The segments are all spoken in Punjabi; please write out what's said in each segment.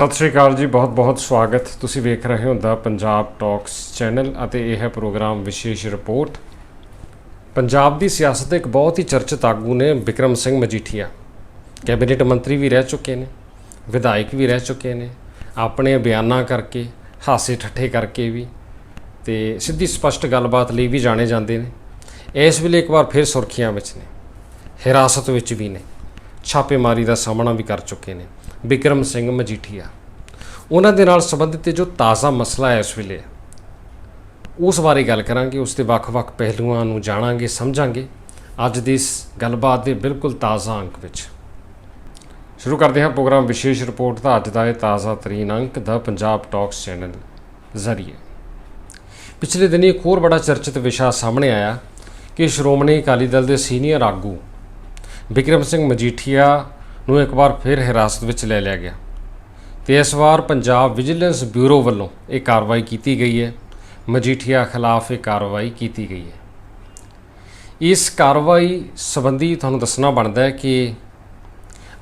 ਸਤਿ ਸ਼੍ਰੀ ਅਕਾਲ ਜੀ ਬਹੁਤ-ਬਹੁਤ ਸਵਾਗਤ। ਤੁਸੀਂ ਵੇਖ ਰਹੇ ਹੋ ਦਾ ਪੰਜਾਬ ਟਾਕਸ ਚੈਨਲ ਅਤੇ ਇਹ ਹੈ ਪ੍ਰੋਗਰਾਮ ਵਿਸ਼ੇਸ਼ ਰਿਪੋਰਟ। ਪੰਜਾਬ ਦੀ ਸਿਆਸਤ ਦੇ ਇੱਕ ਬਹੁਤ ਹੀ ਚਰਚਿਤ ਆਗੂ ਨੇ ਵਿਕਰਮ ਸਿੰਘ ਮਜੀਠੀਆ। ਕੈਬਨਿਟ ਮੰਤਰੀ ਵੀ ਰਹਿ ਚੁੱਕੇ ਨੇ, ਵਿਧਾਇਕ ਵੀ ਰਹਿ ਚੁੱਕੇ ਨੇ, ਆਪਣੇ ਬਿਆਨਾਂ ਕਰਕੇ, ਹਾਸੇ ਠੱਠੇ ਕਰਕੇ ਵੀ। ਤੇ ਸਿੱਧੀ ਸਪਸ਼ਟ ਗੱਲਬਾਤ ਲਈ ਵੀ ਜਾਣੇ ਜਾਂਦੇ ਨੇ। ਇਸ ਵੇਲੇ ਇੱਕ ਵਾਰ ਫਿਰ ਸੁਰਖੀਆਂ ਵਿੱਚ ਨੇ, ਹਿਰਾਸਤ ਵਿੱਚ ਵੀ ਨੇ, ਛਾਪੇਮਾਰੀ ਦਾ ਸਾਹਮਣਾ ਵੀ ਕਰ ਚੁੱਕੇ ਨੇ। ਬਿਕਰਮ ਸਿੰਘ ਮਜੀਠੀਆ। ਉਹਨਾਂ ਦੇ ਨਾਲ ਸੰਬੰਧਿਤ ਜੋ ਤਾਜ਼ਾ ਮਸਲਾ ਹੈ ਇਸ ਵੇਲੇ, ਉਸ ਬਾਰੇ ਗੱਲ ਕਰਾਂਗੇ, ਉਸ ਦੇ ਵੱਖ-ਵੱਖ ਪਹਿਲੂਆਂ ਨੂੰ ਜਾਣਾਂਗੇ, ਸਮਝਾਂਗੇ। ਅੱਜ ਦੀ ਇਸ ਗੱਲਬਾਤ ਦੇ ਬਿਲਕੁਲ ਤਾਜ਼ਾ ਅੰਕ ਵਿੱਚ। ਸ਼ੁਰੂ ਕਰਦੇ ਹਾਂ ਪ੍ਰੋਗਰਾਮ ਵਿਸ਼ੇਸ਼ ਰਿਪੋਰਟ ਦਾ। ਅੱਜ ਦਾ ਇਹ ਤਾਜ਼ਾ ਤਰੀਨ ਅੰਕ, ਦਾ ਪੰਜਾਬ ਟਾਕਸ ਚੈਨਲ ਜ਼ਰੀਏ। ਪਿਛਲੇ ਦਿਨੀ ਇੱਕ ਹੋਰ ਬੜਾ ਚਰਚਿਤ ਵਿਸ਼ਾ ਸਾਹਮਣੇ ਆਇਆ ਕਿ ਸ਼੍ਰੋਮਣੀ ਅਕਾਲੀ ਦਲ ਦੇ ਸੀਨੀਅਰ ਆਗੂ ਵਿਕਰਮ ਸਿੰਘ ਮਜੀਠੀਆ ਨੂੰ ਇੱਕ ਵਾਰ ਫਿਰ ਹਿਰਾਸਤ ਵਿੱਚ ਲੈ ਲਿਆ ਗਿਆ। ਤੇ ਇਸ ਵਾਰ ਪੰਜਾਬ ਵਿਜੀਲੈਂਸ ਬਿਊਰੋ ਵੱਲੋਂ ਇਹ ਕਾਰਵਾਈ ਕੀਤੀ ਗਈ ਹੈ। ਮਜੀਠੀਆ ਖਿਲਾਫ ਇਹ ਕਾਰਵਾਈ ਕੀਤੀ ਗਈ ਹੈ। ਇਸ ਕਾਰਵਾਈ ਸੰਬੰਧੀ ਤੁਹਾਨੂੰ ਦੱਸਣਾ ਬਣਦਾ ਹੈ ਕਿ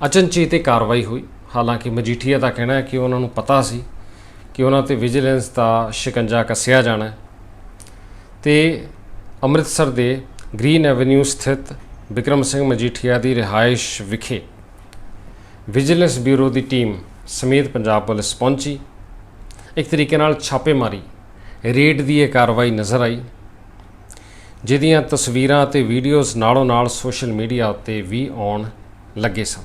ਅਚਨਚੇਤ ਇਹ ਕਾਰਵਾਈ ਹੋਈ। ਹਾਲਾਂਕਿ ਮਜੀਠੀਆ ਦਾ ਕਹਿਣਾ ਹੈ ਕਿ ਉਹਨਾਂ ਨੂੰ ਪਤਾ ਸੀ ਕਿ ਉਹਨਾਂ ਤੇ ਵਿਜੀਲੈਂਸ ਦਾ ਸ਼ਿਕੰਜਾ ਕੱਸਿਆ ਜਾਣਾ ਹੈ। ਤੇ ਅੰਮ੍ਰਿਤਸਰ ਦੇ ਗ੍ਰੀਨ ਐਵੇਨਿਊ ਸਥਿਤ ਵਿਕਰਮ ਸਿੰਘ ਮਜੀਠੀਆ ਦੀ ਰਿਹਾਇਸ਼ ਵਿਖੇ ਵਿਜੀਲੈਂਸ ਬਿਊਰੋ ਦੀ ਟੀਮ ਸਮੇਤ ਪੰਜਾਬ ਪੁਲਿਸ ਪਹੁੰਚੀ। ਇੱਕ ਤਰੀਕੇ ਨਾਲ ਛਾਪੇਮਾਰੀ, ਰੇਡ ਦੀ ਇਹ ਕਾਰਵਾਈ ਨਜ਼ਰ ਆਈ, ਜਿਹਦੀਆਂ ਤਸਵੀਰਾਂ ਅਤੇ ਵੀਡੀਓਜ਼ ਨਾਲੋਂ ਨਾਲ ਸੋਸ਼ਲ ਮੀਡੀਆ ਉੱਤੇ ਵੀ ਆਉਣ ਲੱਗੇ ਸਨ।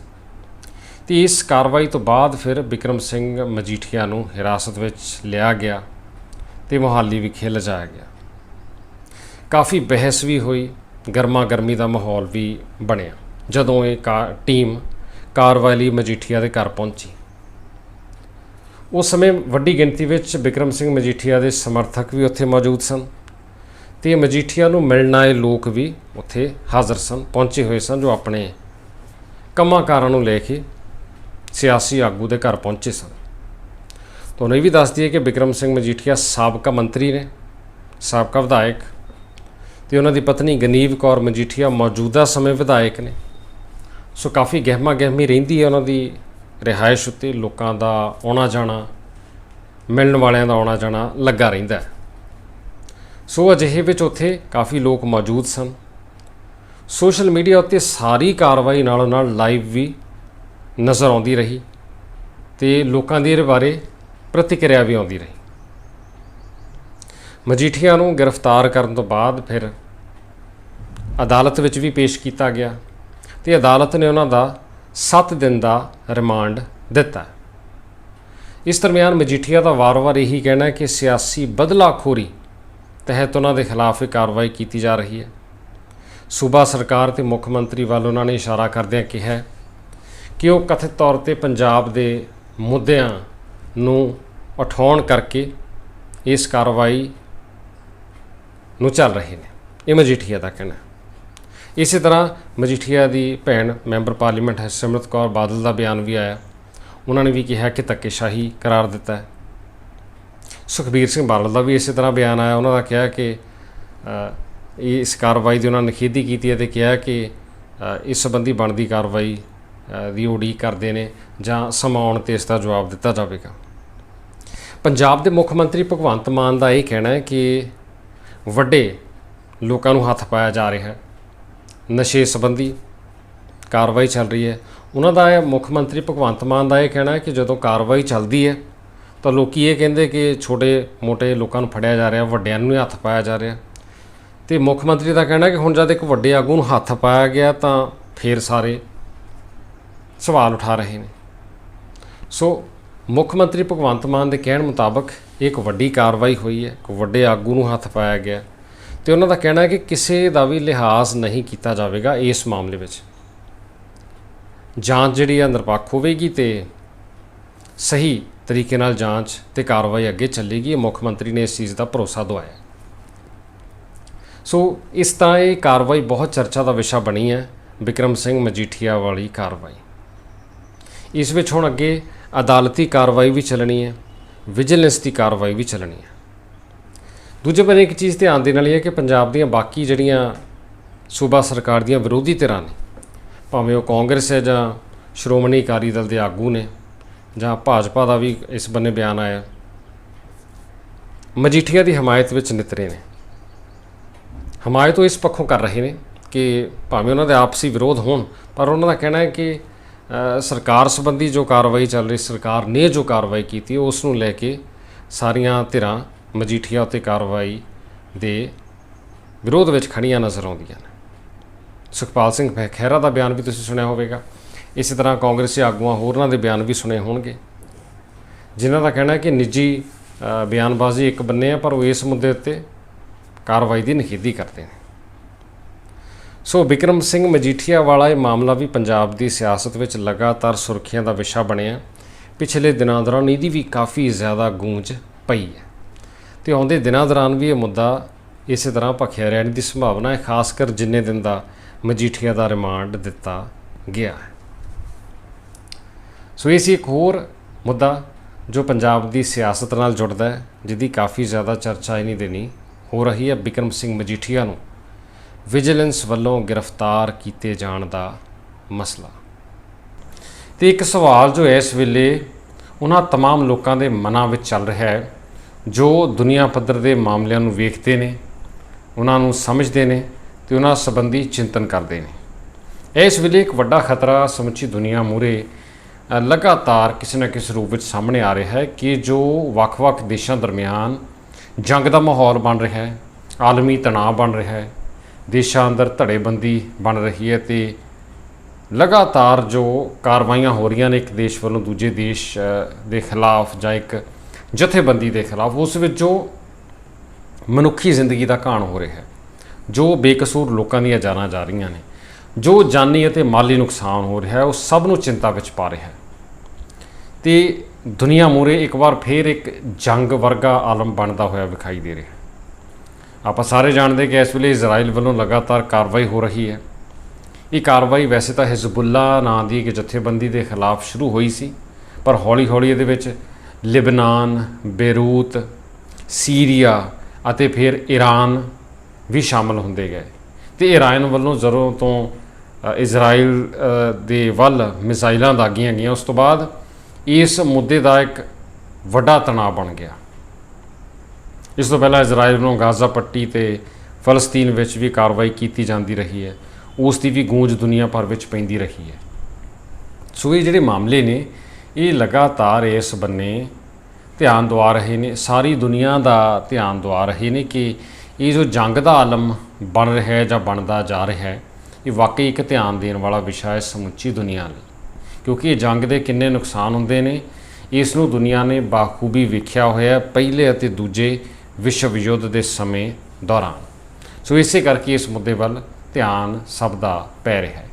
ਤੇ ਇਸ ਕਾਰਵਾਈ ਤੋਂ ਬਾਅਦ ਫਿਰ ਵਿਕਰਮ ਸਿੰਘ ਮਜੀਠੀਆ ਨੂੰ ਹਿਰਾਸਤ ਵਿੱਚ ਲਿਆ ਗਿਆ ਤੇ ਮੁਹਾਲੀ ਵਿਖੇ ਲਿਜਾਇਆ ਗਿਆ। ਕਾਫੀ ਬਹਿਸ ਵੀ ਹੋਈ ਗਰਮਾ ਗਰਮੀ ਦਾ ਮਾਹੌਲ ਵੀ ਬਣਿਆ। ਜਦੋਂ ਇਹ ਕਾ- ਟੀਮ ਕਾਰਵਾਈ ਲਈ ਮਜੀਠੀਆ ਦੇ ਘਰ ਪਹੁੰਚੀ। ਉਸ ਸਮੇਂ ਵੱਡੀ ਗਿਣਤੀ ਵਿੱਚ ਵਿਕਰਮ ਸਿੰਘ ਮਜੀਠੀਆ ਦੇ ਸਮਰਥਕ ਵੀ ਉੱਥੇ ਮੌਜੂਦ ਸਨ ਤੇ ਮਜੀਠੀਆ ਨੂੰ ਮਿਲਣ ਆਏ ਲੋਕ ਵੀ ਉੱਥੇ ਹਾਜ਼ਰ ਸਨ, ਪਹੁੰਚੇ ਹੋਏ ਸਨ ਜੋ ਆਪਣੇ ਕੰਮਾਂ ਕਾਰਾਂ ਨੂੰ ਲੈ ਕੇ ਸਿਆਸੀ ਆਗੂ ਦੇ ਘਰ ਪਹੁੰਚੇ ਸਨ। ਤੁਹਾਨੂੰ ਇਹ ਵੀ ਦੱਸ ਦਈਏ ਕਿ ਵਿਕਰਮ ਸਿੰਘ ਮਜੀਠੀਆ ਸਾਬਕਾ ਮੰਤਰੀ ਨੇ, ਸਾਬਕਾ ਵਿਧਾਇਕ ਤੇ ਉਹਨਾਂ ਦੀ ਪਤਨੀ ਗਨੀਵ ਕੌਰ ਮਜੀਠੀਆ ਮੌਜੂਦਾ ਸਮੇਂ ਵਿਧਾਇਕ ਨੇ। ਸੋ ਕਾਫੀ ਗਹਿਮਾ ਗਹਿਮੀ ਰਹਿੰਦੀ ਹੈ ਉਹਨਾਂ ਦੀ ਰਿਹਾਇਸ਼ ਉੱਤੇ ਲੋਕਾਂ ਦਾ ਆਉਣਾ ਜਾਣਾ, ਮਿਲਣ ਵਾਲਿਆਂ ਦਾ ਆਉਣਾ ਜਾਣਾ ਲੱਗਾ ਰਹਿੰਦਾ ਹੈ। ਸੋ ਅਜਿਹੇ ਵਿੱਚ ਉੱਥੇ ਕਾਫੀ ਲੋਕ ਮੌਜੂਦ ਸਨ। ਸੋਸ਼ਲ ਮੀਡੀਆ ਉੱਤੇ ਸਾਰੀ ਕਾਰਵਾਈ ਨਾਲੋਂ ਨਾਲ ਲਾਈਵ ਵੀ ਨਜ਼ਰ ਆਉਂਦੀ ਰਹੀ ਤੇ ਲੋਕਾਂ ਦੀ ਇਹਦੇ ਬਾਰੇ ਪ੍ਰਤੀਕਿਰਿਆ ਵੀ ਆਉਂਦੀ ਰਹੀ। ਮਜੀਠੀਆ ਨੂੰ ਗ੍ਰਿਫਤਾਰ ਕਰਨ ਤੋਂ ਬਾਅਦ ਫਿਰ ਅਦਾਲਤ ਵਿੱਚ ਵੀ ਪੇਸ਼ ਕੀਤਾ ਗਿਆ। ਤੇ ਅਦਾਲਤ ਨੇ ਉਹਨਾਂ ਦਾ 7 ਦਿਨ ਦਾ ਰਿਮਾਂਡ ਦਿੱਤਾ। ਇਸ ਦਰਮਿਆਨ ਮਜੀਠੀਆ ਦਾ ਵਾਰ-ਵਾਰ ਇਹੀ ਕਹਿਣਾ ਹੈ ਕਿ ਸਿਆਸੀ ਬਦਲਾਖੋਰੀ ਤਹਿਤ ਉਹਨਾਂ ਦੇ ਖਿਲਾਫ ਇਹ ਕਾਰਵਾਈ ਕੀਤੀ ਜਾ ਰਹੀ ਹੈ। ਸੂਬਾ ਸਰਕਾਰ ਤੇ ਮੁੱਖ ਮੰਤਰੀ ਵੱਲ ਉਹਨਾਂ ਨੇ ਇਸ਼ਾਰਾ ਕਰਦਿਆਂ ਕਿਹਾ ਕਿ ਉਹ ਕਥਿਤ ਤੌਰ ਤੇ ਪੰਜਾਬ ਦੇ ਮੁੱਦਿਆਂ ਨੂੰ ਉਠਾਉਣ ਕਰਕੇ ਇਸ ਕਾਰਵਾਈ ਨੂੰ ਚੱਲ ਰਹੇ ਨੇ। ਇਹ ਮਜੀਠੀਆ ਦਾ ਕਹਿਣਾ ਇਸੇ ਤਰ੍ਹਾਂ ਮਜੀਠੀਆ ਦੀ ਭੈਣ ਮੈਂਬਰ ਪਾਰਲੀਮੈਂਟ ਹੈ ਸਿਮਰਤ ਕੌਰ ਬਾਦਲ ਦਾ ਬਿਆਨ ਵੀ ਆਇਆ। ਉਹਨਾਂ ਨੇ ਵੀ ਕਿਹਾ ਕਿ ਧੱਕੇਸ਼ਾਹੀ ਕਰਾਰ ਦਿੱਤਾ ਹੈ। ਸੁਖਬੀਰ ਸਿੰਘ ਬਾਦਲ ਦਾ ਵੀ ਇਸੇ ਤਰ੍ਹਾਂ ਬਿਆਨ ਆਇਆ। ਉਹਨਾਂ ਦਾ ਕਿਹਾ ਕਿ ਅ, ਇਸ ਕਾਰਵਾਈ ਦੀ ਉਹਨਾਂ ਨੇ ਨਿਖੇਧੀ ਕੀਤੀ ਹੈ ਤੇ ਕਿਹਾ ਕਿ ਇਸ ਸੰਬੰਧੀ ਬਣਦੀ ਕਾਰਵਾਈ ਦੀ ਉਡੀਕ ਕਰਦੇ ਨੇ ਜਾਂ ਸਮਾਂ ਆਉਣ ਤੇ ਇਸ ਦਾ ਜਵਾਬ ਦਿੱਤਾ ਜਾਵੇਗਾ। ਪੰਜਾਬ ਦੇ ਮੁੱਖ ਮੰਤਰੀ ਭਗਵੰਤ ਮਾਨ ਦਾ ਇਹ ਕਹਿਣਾ ਹੈ ਕਿ ਵੱਡੇ ਲੋਕਾਂ ਨੂੰ ਹੱਥ ਪਾਇਆ ਜਾ ਰਿਹਾ ਹੈ। ਨਸ਼ੇ ਸੰਬੰਧੀ ਕਾਰਵਾਈ ਚੱਲ ਰਹੀ ਹੈ। ਉਹਨਾਂ ਦਾ ਇਹ ਮੁੱਖ ਮੰਤਰੀ ਭਗਵੰਤ ਮਾਨ ਦਾ ਇਹ ਕਹਿਣਾ ਹੈ ਕਿ ਜਦੋਂ ਕਾਰਵਾਈ ਚੱਲਦੀ ਹੈ, ਤਾਂ ਲੋਕੀ ਇਹ ਕਹਿੰਦੇ ਕਿ ਛੋਟੇ ਮੋਟੇ ਲੋਕਾਂ ਨੂੰ ਫੜਿਆ ਜਾ ਰਿਹਾ, ਵੱਡਿਆਂ ਨੂੰ ਹੱਥ ਪਾਇਆ ਜਾ ਰਿਹਾ। ਤੇ ਮੁੱਖ ਮੰਤਰੀ ਦਾ ਕਹਿਣਾ ਕਿ ਹੁਣ ਜਦ ਇੱਕ ਵੱਡੇ ਆਗੂ ਨੂੰ ਹੱਥ ਪਾਇਆ ਗਿਆ, ਤਾਂ ਫੇਰ ਸਾਰੇ ਸਵਾਲ ਉਠਾ ਰਹੇ ਨੇ। ਸੋ ਮੁੱਖ ਮੰਤਰੀ ਭਗਵੰਤ ਮਾਨ ਦੇ ਕਹਿਣ ਮੁਤਾਬਕ ਇਹ ਇੱਕ ਵੱਡੀ ਕਾਰਵਾਈ ਹੋਈ ਹੈ, ਇੱਕ ਵੱਡੇ ਆਗੂ ਨੂੰ ਹੱਥ ਪਾਇਆ ਗਿਆ। ਤੇ ਉਹਨਾਂ ਦਾ ਕਹਿਣਾ ਹੈ ਕਿ ਕਿਸੇ ਦਾ ਵੀ ਲਿਹਾਜ਼ ਨਹੀਂ ਕੀਤਾ ਜਾਵੇਗਾ ਇਸ ਮਾਮਲੇ ਵਿੱਚ। ਜਾਂਚ ਜਿਹੜੀ ਆ ਨਿਰਪੱਖ ਹੋਵੇਗੀ ਤੇ ਸਹੀ ਤਰੀਕੇ ਨਾਲ ਜਾਂਚ ਤੇ ਕਾਰਵਾਈ ਅੱਗੇ ਚੱਲੇਗੀ ਮੁੱਖ ਮੰਤਰੀ ਨੇ ਇਸ ਚੀਜ਼ ਦਾ ਭਰੋਸਾ ਦਵਾਇਆ। ਸੋ ਇਸ ਤਾਂ ਇਹ ਕਾਰਵਾਈ ਬਹੁਤ ਚਰਚਾ ਦਾ ਵਿਸ਼ਾ ਬਣੀ ਹੈ, ਵਿਕਰਮ ਸਿੰਘ ਮਜੀਠੀਆ ਵਾਲੀ ਕਾਰਵਾਈ। ਇਸ ਵਿੱਚ ਹੁਣ ਅੱਗੇ ਅਦਾਲਤੀ ਕਾਰਵਾਈ ਵੀ ਚੱਲਣੀ ਹੈ, ਵਿਜੀਲੈਂਸ ਦੀ ਕਾਰਵਾਈ ਵੀ ਚੱਲਣੀ ਹੈ। ਦੂਜੇ ਪਾਸੇ ਇੱਕ ਚੀਜ਼ ਧਿਆਨ ਦੇਣ ਵਾਲੀ ਹੈ ਕਿ ਪੰਜਾਬ ਦੀਆਂ ਬਾਕੀ ਜਿਹੜੀਆਂ ਸੂਬਾ ਸਰਕਾਰ ਦੀਆਂ ਵਿਰੋਧੀ ਧਿਰਾਂ ਨੇ, ਭਾਵੇਂ ਉਹ ਕਾਂਗਰਸ ਹੈ ਜਾਂ ਸ਼੍ਰੋਮਣੀ ਅਕਾਲੀ ਦਲ ਦੇ ਆਗੂ ਨੇ, ਜਾਂ ਭਾਜਪਾ ਦਾ ਵੀ ਇਸ ਬੰਨੇ ਬਿਆਨ ਆਇਆ, ਮਜੀਠੀਆ ਦੀ ਹਮਾਇਤ ਵਿੱਚ ਨਿਤਰੇ ਨੇ। ਹਮਾਇਤ ਉਹ ਇਸ ਪੱਖੋਂ ਕਰ ਰਹੇ ਨੇ ਕਿ ਭਾਵੇਂ ਉਹਨਾਂ ਦੇ ਆਪਸੀ ਵਿਰੋਧ ਹੋਣ, ਪਰ ਉਹਨਾਂ ਦਾ ਕਹਿਣਾ ਹੈ ਕਿ ਸਰਕਾਰ ਸੰਬੰਧੀ ਜੋ ਕਾਰਵਾਈ ਚੱਲ ਰਹੀ, ਸਰਕਾਰ ਨੇ ਜੋ ਕਾਰਵਾਈ ਕੀਤੀ, ਉਸ ਨੂੰ ਲੈ ਕੇ ਸਾਰੀਆਂ ਧਿਰਾਂ ਮਜੀਠੀਆ ਉੱਤੇ ਕਾਰਵਾਈ ਦੇ ਵਿਰੋਧ ਵਿੱਚ ਖੜੀਆਂ ਨਜ਼ਰ ਆਉਂਦੀਆਂ ਨੇ। ਸੁਖਪਾਲ ਸਿੰਘ ਖੈ- ਖਹਿਰਾ ਦਾ ਬਿਆਨ ਵੀ ਤੁਸੀਂ ਸੁਣਿਆ ਹੋਵੇਗਾ। ਇਸੇ ਤਰ੍ਹਾਂ ਕਾਂਗਰਸੀ ਆਗੂਆਂ ਹੋਰਨਾਂ ਦੇ ਬਿਆਨ ਵੀ ਸੁਣੇ ਹੋਣਗੇ। ਜਿਨ੍ਹਾਂ ਦਾ ਕਹਿਣਾ ਹੈ ਕਿ ਨਿੱਜੀ ਬਿਆਨਬਾਜ਼ੀ ਇੱਕ ਬੰਨੇ ਆ, ਪਰ ਉਹ ਇਸ ਮੁੱਦੇ ਉੱਤੇ ਕਾਰਵਾਈ ਦੀ ਨਿਖੇਧੀ ਕਰਦੇ ਨੇ। ਸੋ ਵਿਕਰਮ ਸਿੰਘ ਮਜੀਠੀਆ ਵਾਲਾ ਇਹ ਮਾਮਲਾ ਵੀ ਪੰਜਾਬ ਦੀ ਸਿਆਸਤ ਵਿੱਚ ਲਗਾਤਾਰ ਸੁਰਖੀਆਂ ਦਾ ਵਿਸ਼ਾ ਬਣਿਆ। ਪਿਛਲੇ ਦਿਨਾਂ ਦੌਰਾਨ ਇਹਦੀ ਵੀ ਕਾਫੀ ਜ਼ਿਆਦਾ ਗੂੰਜ ਪਈ ਹੈ। ਤੇ ਆਉਂਦੇ ਦਿਨਾਂ ਦੌਰਾਨ ਵੀ ਇਹ ਮੁੱਦਾ ਇਸੇ ਤਰ੍ਹਾਂ ਭਖਿਆ ਰਹਿਣ ਦੀ ਸੰਭਾਵਨਾ ਹੈ ਖਾਸ ਕਰ ਜਿੰਨੇ ਦਿਨ ਦਾ ਮਜੀਠੀਆ ਦਾ ਰਿਮਾਂਡ ਦਿੱਤਾ ਗਿਆ ਹੈ ਸੋ ਇਹ ਸੀ ਇੱਕ ਹੋਰ ਮੁੱਦਾ ਜੋ ਪੰਜਾਬ ਦੀ ਸਿਆਸਤ ਨਾਲ ਜੁੜਦਾ ਹੈ ਜਿਹਦੀ ਕਾਫੀ ਜ਼ਿਆਦਾ ਚਰਚਾ ਇਨੀ ਦਿਨੀ ਹੋ ਰਹੀ ਹੈ ਬਿਕਰਮ ਸਿੰਘ ਮਜੀਠੀਆ ਨੂੰ ਵਿਜੀਲੈਂਸ ਵੱਲੋਂ ਗ੍ਰਿਫਤਾਰ ਕੀਤੇ ਜਾਣ ਦਾ ਮਸਲਾ ਤੇ ਇੱਕ ਸਵਾਲ ਜੋ ਇਸ ਵੇਲੇ ਉਹਨਾਂ तमाम ਲੋਕਾਂ ਦੇ ਮਨਾਂ ਵਿੱਚ ਚੱਲ ਰਿਹਾ ਹੈ ਜੋ ਦੁਨੀਆ ਪੱਧਰ ਦੇ ਮਾਮਲਿਆਂ ਨੂੰ ਵੇਖਦੇ ਨੇ, ਉਹਨਾਂ ਨੂੰ ਸਮਝਦੇ ਨੇ ਤੇ ਉਹਨਾਂ ਸੰਬੰਧੀ ਚਿੰਤਨ ਕਰਦੇ ਨੇ। ਇਸ ਵੇਲੇ ਇੱਕ ਵੱਡਾ ਖਤਰਾ ਸਮੁੱਚੀ ਦੁਨੀਆ ਮੂਰੇ ਲਗਾਤਾਰ ਕਿਸੇ ਨਾ ਕਿਸੇ ਰੂਪ ਵਿੱਚ ਸਾਹਮਣੇ ਆ ਰਿਹਾ ਹੈ ਕਿ ਜੋ ਵੱਖ-ਵੱਖ ਦੇਸ਼ਾਂ ਦਰਮਿਆਨ ਜੰਗ ਦਾ ਮਾਹੌਲ ਬਣ ਰਿਹਾ ਹੈ, ਆਲਮੀ ਤਣਾਅ ਬਣ ਰਿਹਾ ਹੈ, ਦੇਸ਼ਾਂ ਅੰਦਰ ਧੜੇਬੰਦੀ ਬਣ ਰਹੀ ਹੈ ਤੇ ਲਗਾਤਾਰ ਜੋ ਕਾਰਵਾਈਆਂ ਹੋ ਰਹੀਆਂ ਨੇ ਇੱਕ ਦੇਸ਼ ਵੱਲੋਂ ਦੂਜੇ ਦੇਸ਼ ਦੇ ਖਿਲਾਫ ਜਾਂ ਇੱਕ ਜਥੇਬੰਦੀ ਦੇ ਖਿਲਾਫ, ਉਸ ਵਿੱਚ ਜੋ ਮਨੁੱਖੀ ਜ਼ਿੰਦਗੀ ਦਾ ਘਾਣ ਹੋ ਰਿਹਾ ਹੈ, ਜੋ ਬੇਕਸੂਰ ਲੋਕਾਂ ਦੀਆਂ ਜਾਨਾਂ ਜਾ ਰਹੀਆਂ ਨੇ, ਜੋ ਜਾਨੀ ਅਤੇ ਮਾਲੀ ਨੁਕਸਾਨ ਹੋ ਰਿਹਾ ਹੈ, ਉਹ ਸਭ ਨੂੰ ਚਿੰਤਾ ਵਿੱਚ ਪਾ ਰਿਹਾ ਹੈ। ਤੇ ਦੁਨੀਆ ਮੂਰੇ ਇੱਕ ਵਾਰ ਫੇਰ ਇੱਕ ਜੰਗ ਵਰਗਾ ਆਲਮ ਬਣਦਾ ਹੋਇਆ ਵਿਖਾਈ ਦੇ ਰਿਹਾ ਆਪਾਂ ਸਾਰੇ ਜਾਣਦੇ ਕਿ ਇਸ ਵੇਲੇ ਇਜ਼ਰਾਈਲ ਵੱਲੋਂ ਲਗਾਤਾਰ ਕਾਰਵਾਈ ਹੋ ਰਹੀ ਹੈ। ਇਹ ਕਾਰਵਾਈ ਵੈਸੇ ਤਾਂ ਹਿਜ਼ਬੁੱਲਾ ਨਾਂ ਦੀ ਇੱਕ ਜਥੇਬੰਦੀ ਦੇ ਖਿਲਾਫ ਸ਼ੁਰੂ ਹੋਈ ਸੀ, ਪਰ ਹੌਲੀ-ਹੌਲੀ ਇਹਦੇ ਵਿੱਚ ਲਿਬਨਾਨ, ਬੇਰੂਤ, ਸੀਰੀਆ ਅਤੇ ਫਿਰ ਈਰਾਨ ਵੀ ਸ਼ਾਮਲ ਹੁੰਦੇ ਗਏ। ਤੇ ਈਰਾਨ ਵੱਲੋਂ ਜ਼ਰੂਰ ਤੋਂ ਇਜ਼ਰਾਈਲ ਦੇ ਵੱਲ ਮਿਸਾਈਲਾਂ ਦਾਗੀਆਂ ਗਈਆਂ, ਉਸ ਤੋਂ ਬਾਅਦ ਇਸ ਮੁੱਦੇ ਦਾ ਇੱਕ ਵੱਡਾ ਤਣਾਅ ਬਣ ਗਿਆ। ਇਸ ਤੋਂ ਪਹਿਲਾਂ ਇਜ਼ਰਾਈਲ ਵੱਲੋਂ ਗਾਜ਼ਾ ਪੱਟੀ ਤੇ ਫਲਸਤੀਨ ਵਿੱਚ ਵੀ ਕਾਰਵਾਈ ਕੀਤੀ ਜਾਂਦੀ ਰਹੀ ਹੈ। ਉਸ ਦੀ ਵੀ ਗੂੰਜ ਦੁਨੀਆ ਭਰ ਵਿੱਚ ਪੈਂਦੀ ਰਹੀ ਹੈ। ਸੋ ਇਹ ਜਿਹੜੇ ਮਾਮਲੇ ਨੇ ਇਹ ਲਗਾਤਾਰ ਇਸ ਬੰਨੇ ਧਿਆਨ ਦਵਾ ਰਹੇ ਨੇ, ਸਾਰੀ ਦੁਨੀਆ ਦਾ ਧਿਆਨ ਦਵਾ ਰਹੇ ਨੇ ਕਿ ਇਹ ਜੋ ਜੰਗ ਦਾ ਆਲਮ ਬਣ ਰਿਹਾ ਹੈ ਜਾਂ ਬਣਦਾ ਜਾ ਰਿਹਾ ਹੈ, ਇਹ ਵਾਕਈ ਇੱਕ ਧਿਆਨ ਦੇਣ ਵਾਲਾ ਵਿਸ਼ਾ ਹੈ ਸਮੁੱਚੀ ਦੁਨੀਆ ਲਈ। ਕਿਉਂਕਿ ਇਹ ਜੰਗ ਦੇ ਕਿੰਨੇ ਨੁਕਸਾਨ ਹੁੰਦੇ ਨੇ, ਇਸ ਨੂੰ ਦੁਨੀਆ ਨੇ ਬਾਖੂਬੀ ਵੇਖਿਆ ਹੋਇਆ ਪਹਿਲੇ ਅਤੇ ਦੂਜੇ ਵਿਸ਼ਵ ਯੁੱਧ ਦੇ ਸਮੇਂ ਦੌਰਾਨ। ਸੋ ਇਸੇ ਕਰਕੇ ਇਸ ਮੁੱਦੇ ਵੱਲ ਧਿਆਨ ਸਭ ਦਾ ਪੈ ਰਿਹਾ ਹੈ।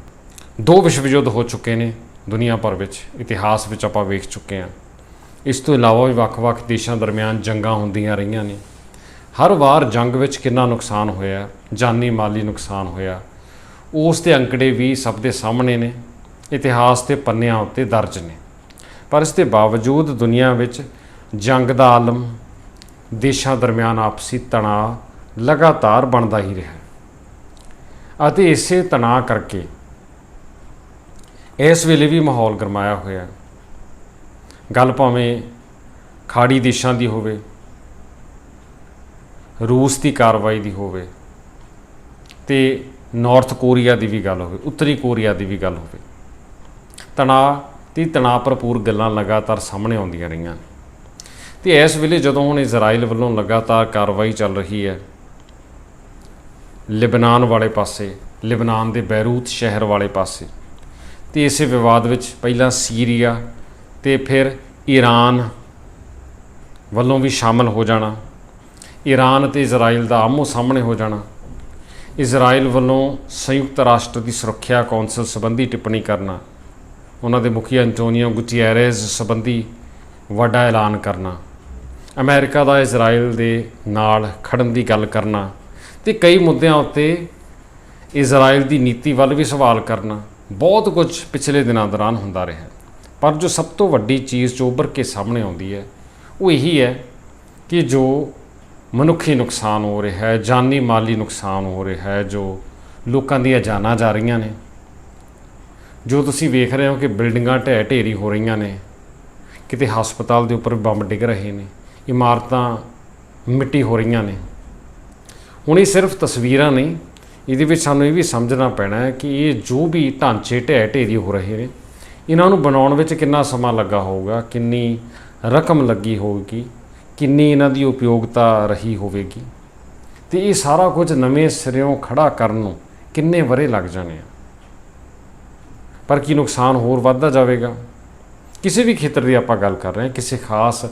ਦੋ ਵਿਸ਼ਵ ਯੁੱਧ ਹੋ ਚੁੱਕੇ ਨੇ ਦੁਨੀਆ ਭਰ ਵਿੱਚ, ਇਤਿਹਾਸ ਵਿੱਚ ਆਪਾਂ ਵੇਖ ਚੁੱਕੇ ਹਾਂ। ਇਸ ਤੋਂ ਇਲਾਵਾ ਵੀ ਵੱਖ-ਵੱਖ ਦੇਸ਼ਾਂ ਦਰਮਿਆਨ ਜੰਗਾਂ ਹੁੰਦੀਆਂ ਰਹੀਆਂ ਨੇ। ਹਰ ਵਾਰ ਜੰਗ ਵਿੱਚ ਕਿੰਨਾ ਨੁਕਸਾਨ ਹੋਇਆ, ਜਾਨੀ ਮਾਲੀ ਨੁਕਸਾਨ ਹੋਇਆ, ਉਸ ਦੇ ਅੰਕੜੇ ਵੀ ਸਭ ਦੇ ਸਾਹਮਣੇ ਨੇ, ਇਤਿਹਾਸ ਦੇ ਪੰਨਿਆਂ ਉੱਤੇ ਦਰਜ ਨੇ। ਪਰ ਇਸ ਦੇ ਬਾਵਜੂਦ ਦੁਨੀਆ ਵਿੱਚ ਜੰਗ ਦਾ ਆਲਮ, ਦੇਸ਼ਾਂ ਦਰਮਿਆਨ ਆਪਸੀ ਤਣਾਅ ਲਗਾਤਾਰ ਬਣਦਾ ਹੀ ਰਿਹਾ ਅਤੇ ਇਸੇ ਤਣਾਅ ਕਰਕੇ ਇਸ ਵੇਲੇ ਵੀ ਮਾਹੌਲ ਗਰਮਾਇਆ ਹੋਇਆ ਹੈ। ਗੱਲ ਭਾਵੇਂ ਖਾੜੀ ਦੇਸ਼ਾਂ ਦੀ ਹੋਵੇ, ਰੂਸ ਦੀ ਕਾਰਵਾਈ ਦੀ ਹੋਵੇ ਤੇ ਨਾਰਥ ਕੋਰੀਆ ਦੀ ਵੀ ਗੱਲ ਹੋਵੇ, ਉੱਤਰੀ ਕੋਰੀਆ ਦੀ ਵੀ ਗੱਲ ਹੋਵੇ। ਤਣਾਅ ਤੇ ਤਣਾਅ ਭਰਪੂਰ ਗੱਲਾਂ ਲਗਾਤਾਰ ਸਾਹਮਣੇ ਆਉਂਦੀਆਂ ਰਹੀਆਂ। ਤੇ ਇਸ ਵੇਲੇ ਜਦੋਂ ਹੁਣ ਇਜ਼ਰਾਈਲ ਵੱਲੋਂ ਲਗਾਤਾਰ ਕਾਰਵਾਈ ਚੱਲ ਰਹੀ ਹੈ, ਲਿਬਨਾਨ ਵਾਲੇ ਪਾਸੇ, ਲਿਬਨਾਨ ਦੇ ਬੈਰੂਤ ਸ਼ਹਿਰ ਵਾਲੇ ਪਾਸੇ ਤੇ ਇਸੇ ਵਿਵਾਦ ਵਿੱਚ ਪਹਿਲਾਂ ਸੀਰੀਆ ਤੇ ਫਿਰ ਈਰਾਨ ਵੱਲੋਂ ਵੀ ਸ਼ਾਮਲ ਹੋ ਜਾਣਾ ਈਰਾਨ ਅਤੇ ਇਜ਼ਰਾਈਲ ਦਾ ਆਮੋ ਸਾਹਮਣੇ ਹੋ ਜਾਣਾ, ਇਜ਼ਰਾਈਲ ਵੱਲੋਂ ਸੰਯੁਕਤ ਰਾਸ਼ਟਰ ਦੀ ਸੁਰੱਖਿਆ ਕੌਂਸਲ ਸੰਬੰਧੀ ਟਿੱਪਣੀ ਕਰਨਾ, ਉਹਨਾਂ ਦੇ ਮੁਖੀ ਅੰਟੋਨੀਓ ਗੁਟੀਐਰੇਜ਼ ਸੰਬੰਧੀ ਵੱਡਾ ਐਲਾਨ ਕਰਨਾ, ਅਮਰੀਕਾ ਦਾ ਇਜ਼ਰਾਈਲ ਦੇ ਨਾਲ ਖੜਨ ਦੀ ਗੱਲ ਕਰਨਾ ਤੇ ਕਈ ਮੁੱਦਿਆਂ ਉੱਤੇ ਇਜ਼ਰਾਈਲ ਦੀ ਨੀਤੀ ਵੱਲ ਵੀ ਸਵਾਲ ਕਰਨਾ। ਬਹੁਤ ਕੁਝ ਪਿਛਲੇ ਦਿਨਾਂ ਦੌਰਾਨ ਹੁੰਦਾ ਰਿਹਾ ਪਰ ਜੋ ਸਭ ਤੋਂ ਵੱਡੀ ਚੀਜ਼ ਜੋ ਉੱਭਰ ਕੇ ਸਾਹਮਣੇ ਆਉਂਦੀ ਹੈ, ਉਹ ਇਹੀ ਹੈ ਕਿ ਜੋ ਮਨੁੱਖੀ ਨੁਕਸਾਨ ਹੋ ਰਿਹਾ ਹੈ, ਜਾਨੀ ਮਾਲੀ ਨੁਕਸਾਨ ਹੋ ਰਿਹਾ ਹੈ, ਜੋ ਲੋਕਾਂ ਦੀਆਂ ਜਾਨਾਂ ਜਾ ਰਹੀਆਂ ਨੇ, ਜੋ ਤੁਸੀਂ ਵੇਖ ਰਹੇ ਹੋ ਕਿ ਬਿਲਡਿੰਗਾਂ ਢਹਿ ਢੇਰੀ ਹੋ ਰਹੀਆਂ ਨੇ, ਕਿਤੇ ਹਸਪਤਾਲ ਦੇ ਉੱਪਰ ਬੰਬ ਡਿੱਗ ਰਹੇ ਨੇ, ਇਮਾਰਤਾਂ ਮਿੱਟੀ ਹੋ ਰਹੀਆਂ ਨੇ। ਹੁਣ ਇਹ ਸਿਰਫ ਤਸਵੀਰਾਂ ਨਹੀਂ ਇਹਦੇ ਵਿੱਚ ਸਾਨੂੰ ਇਹ ਵੀ ਸਮਝਣਾ ਪੈਣਾ ਹੈ ਕਿ ਇਹ ਜੋ ਵੀ ਢਾਂਚੇ ਢਹਿ ਢੇਰੀ ਹੋ ਰਹੇ ਨੇ, ਇਹਨਾਂ ਨੂੰ ਬਣਾਉਣ ਵਿੱਚ ਕਿੰਨਾ ਸਮਾਂ ਲੱਗਾ ਹੋਊਗਾ, ਕਿੰਨੀ ਰਕਮ ਲੱਗੀ ਹੋਵੇਗੀ ਕਿੰਨੀ ਇਹਨਾਂ ਦੀ ਉਪਯੋਗਤਾ ਰਹੀ ਹੋਵੇਗੀ। ਤੇ ਇਹ ਸਾਰਾ ਕੁਝ ਨਵੇਂ ਸਿਰਿਓਂ ਖੜਾ ਕਰਨ ਨੂੰ ਕਿੰਨੇ ਵਰੇ ਲੱਗ ਜਾਣੇ ਆ। ਪਰ ਕੀ ਨੁਕਸਾਨ ਹੋਰ ਵੱਧਦਾ ਜਾਵੇਗਾ? ਕਿਸੇ ਵੀ ਖੇਤਰ ਦੀ ਆਪਾਂ ਗੱਲ ਕਰ ਰਹੇ ਹਾਂ, ਕਿਸੇ ਖਾਸ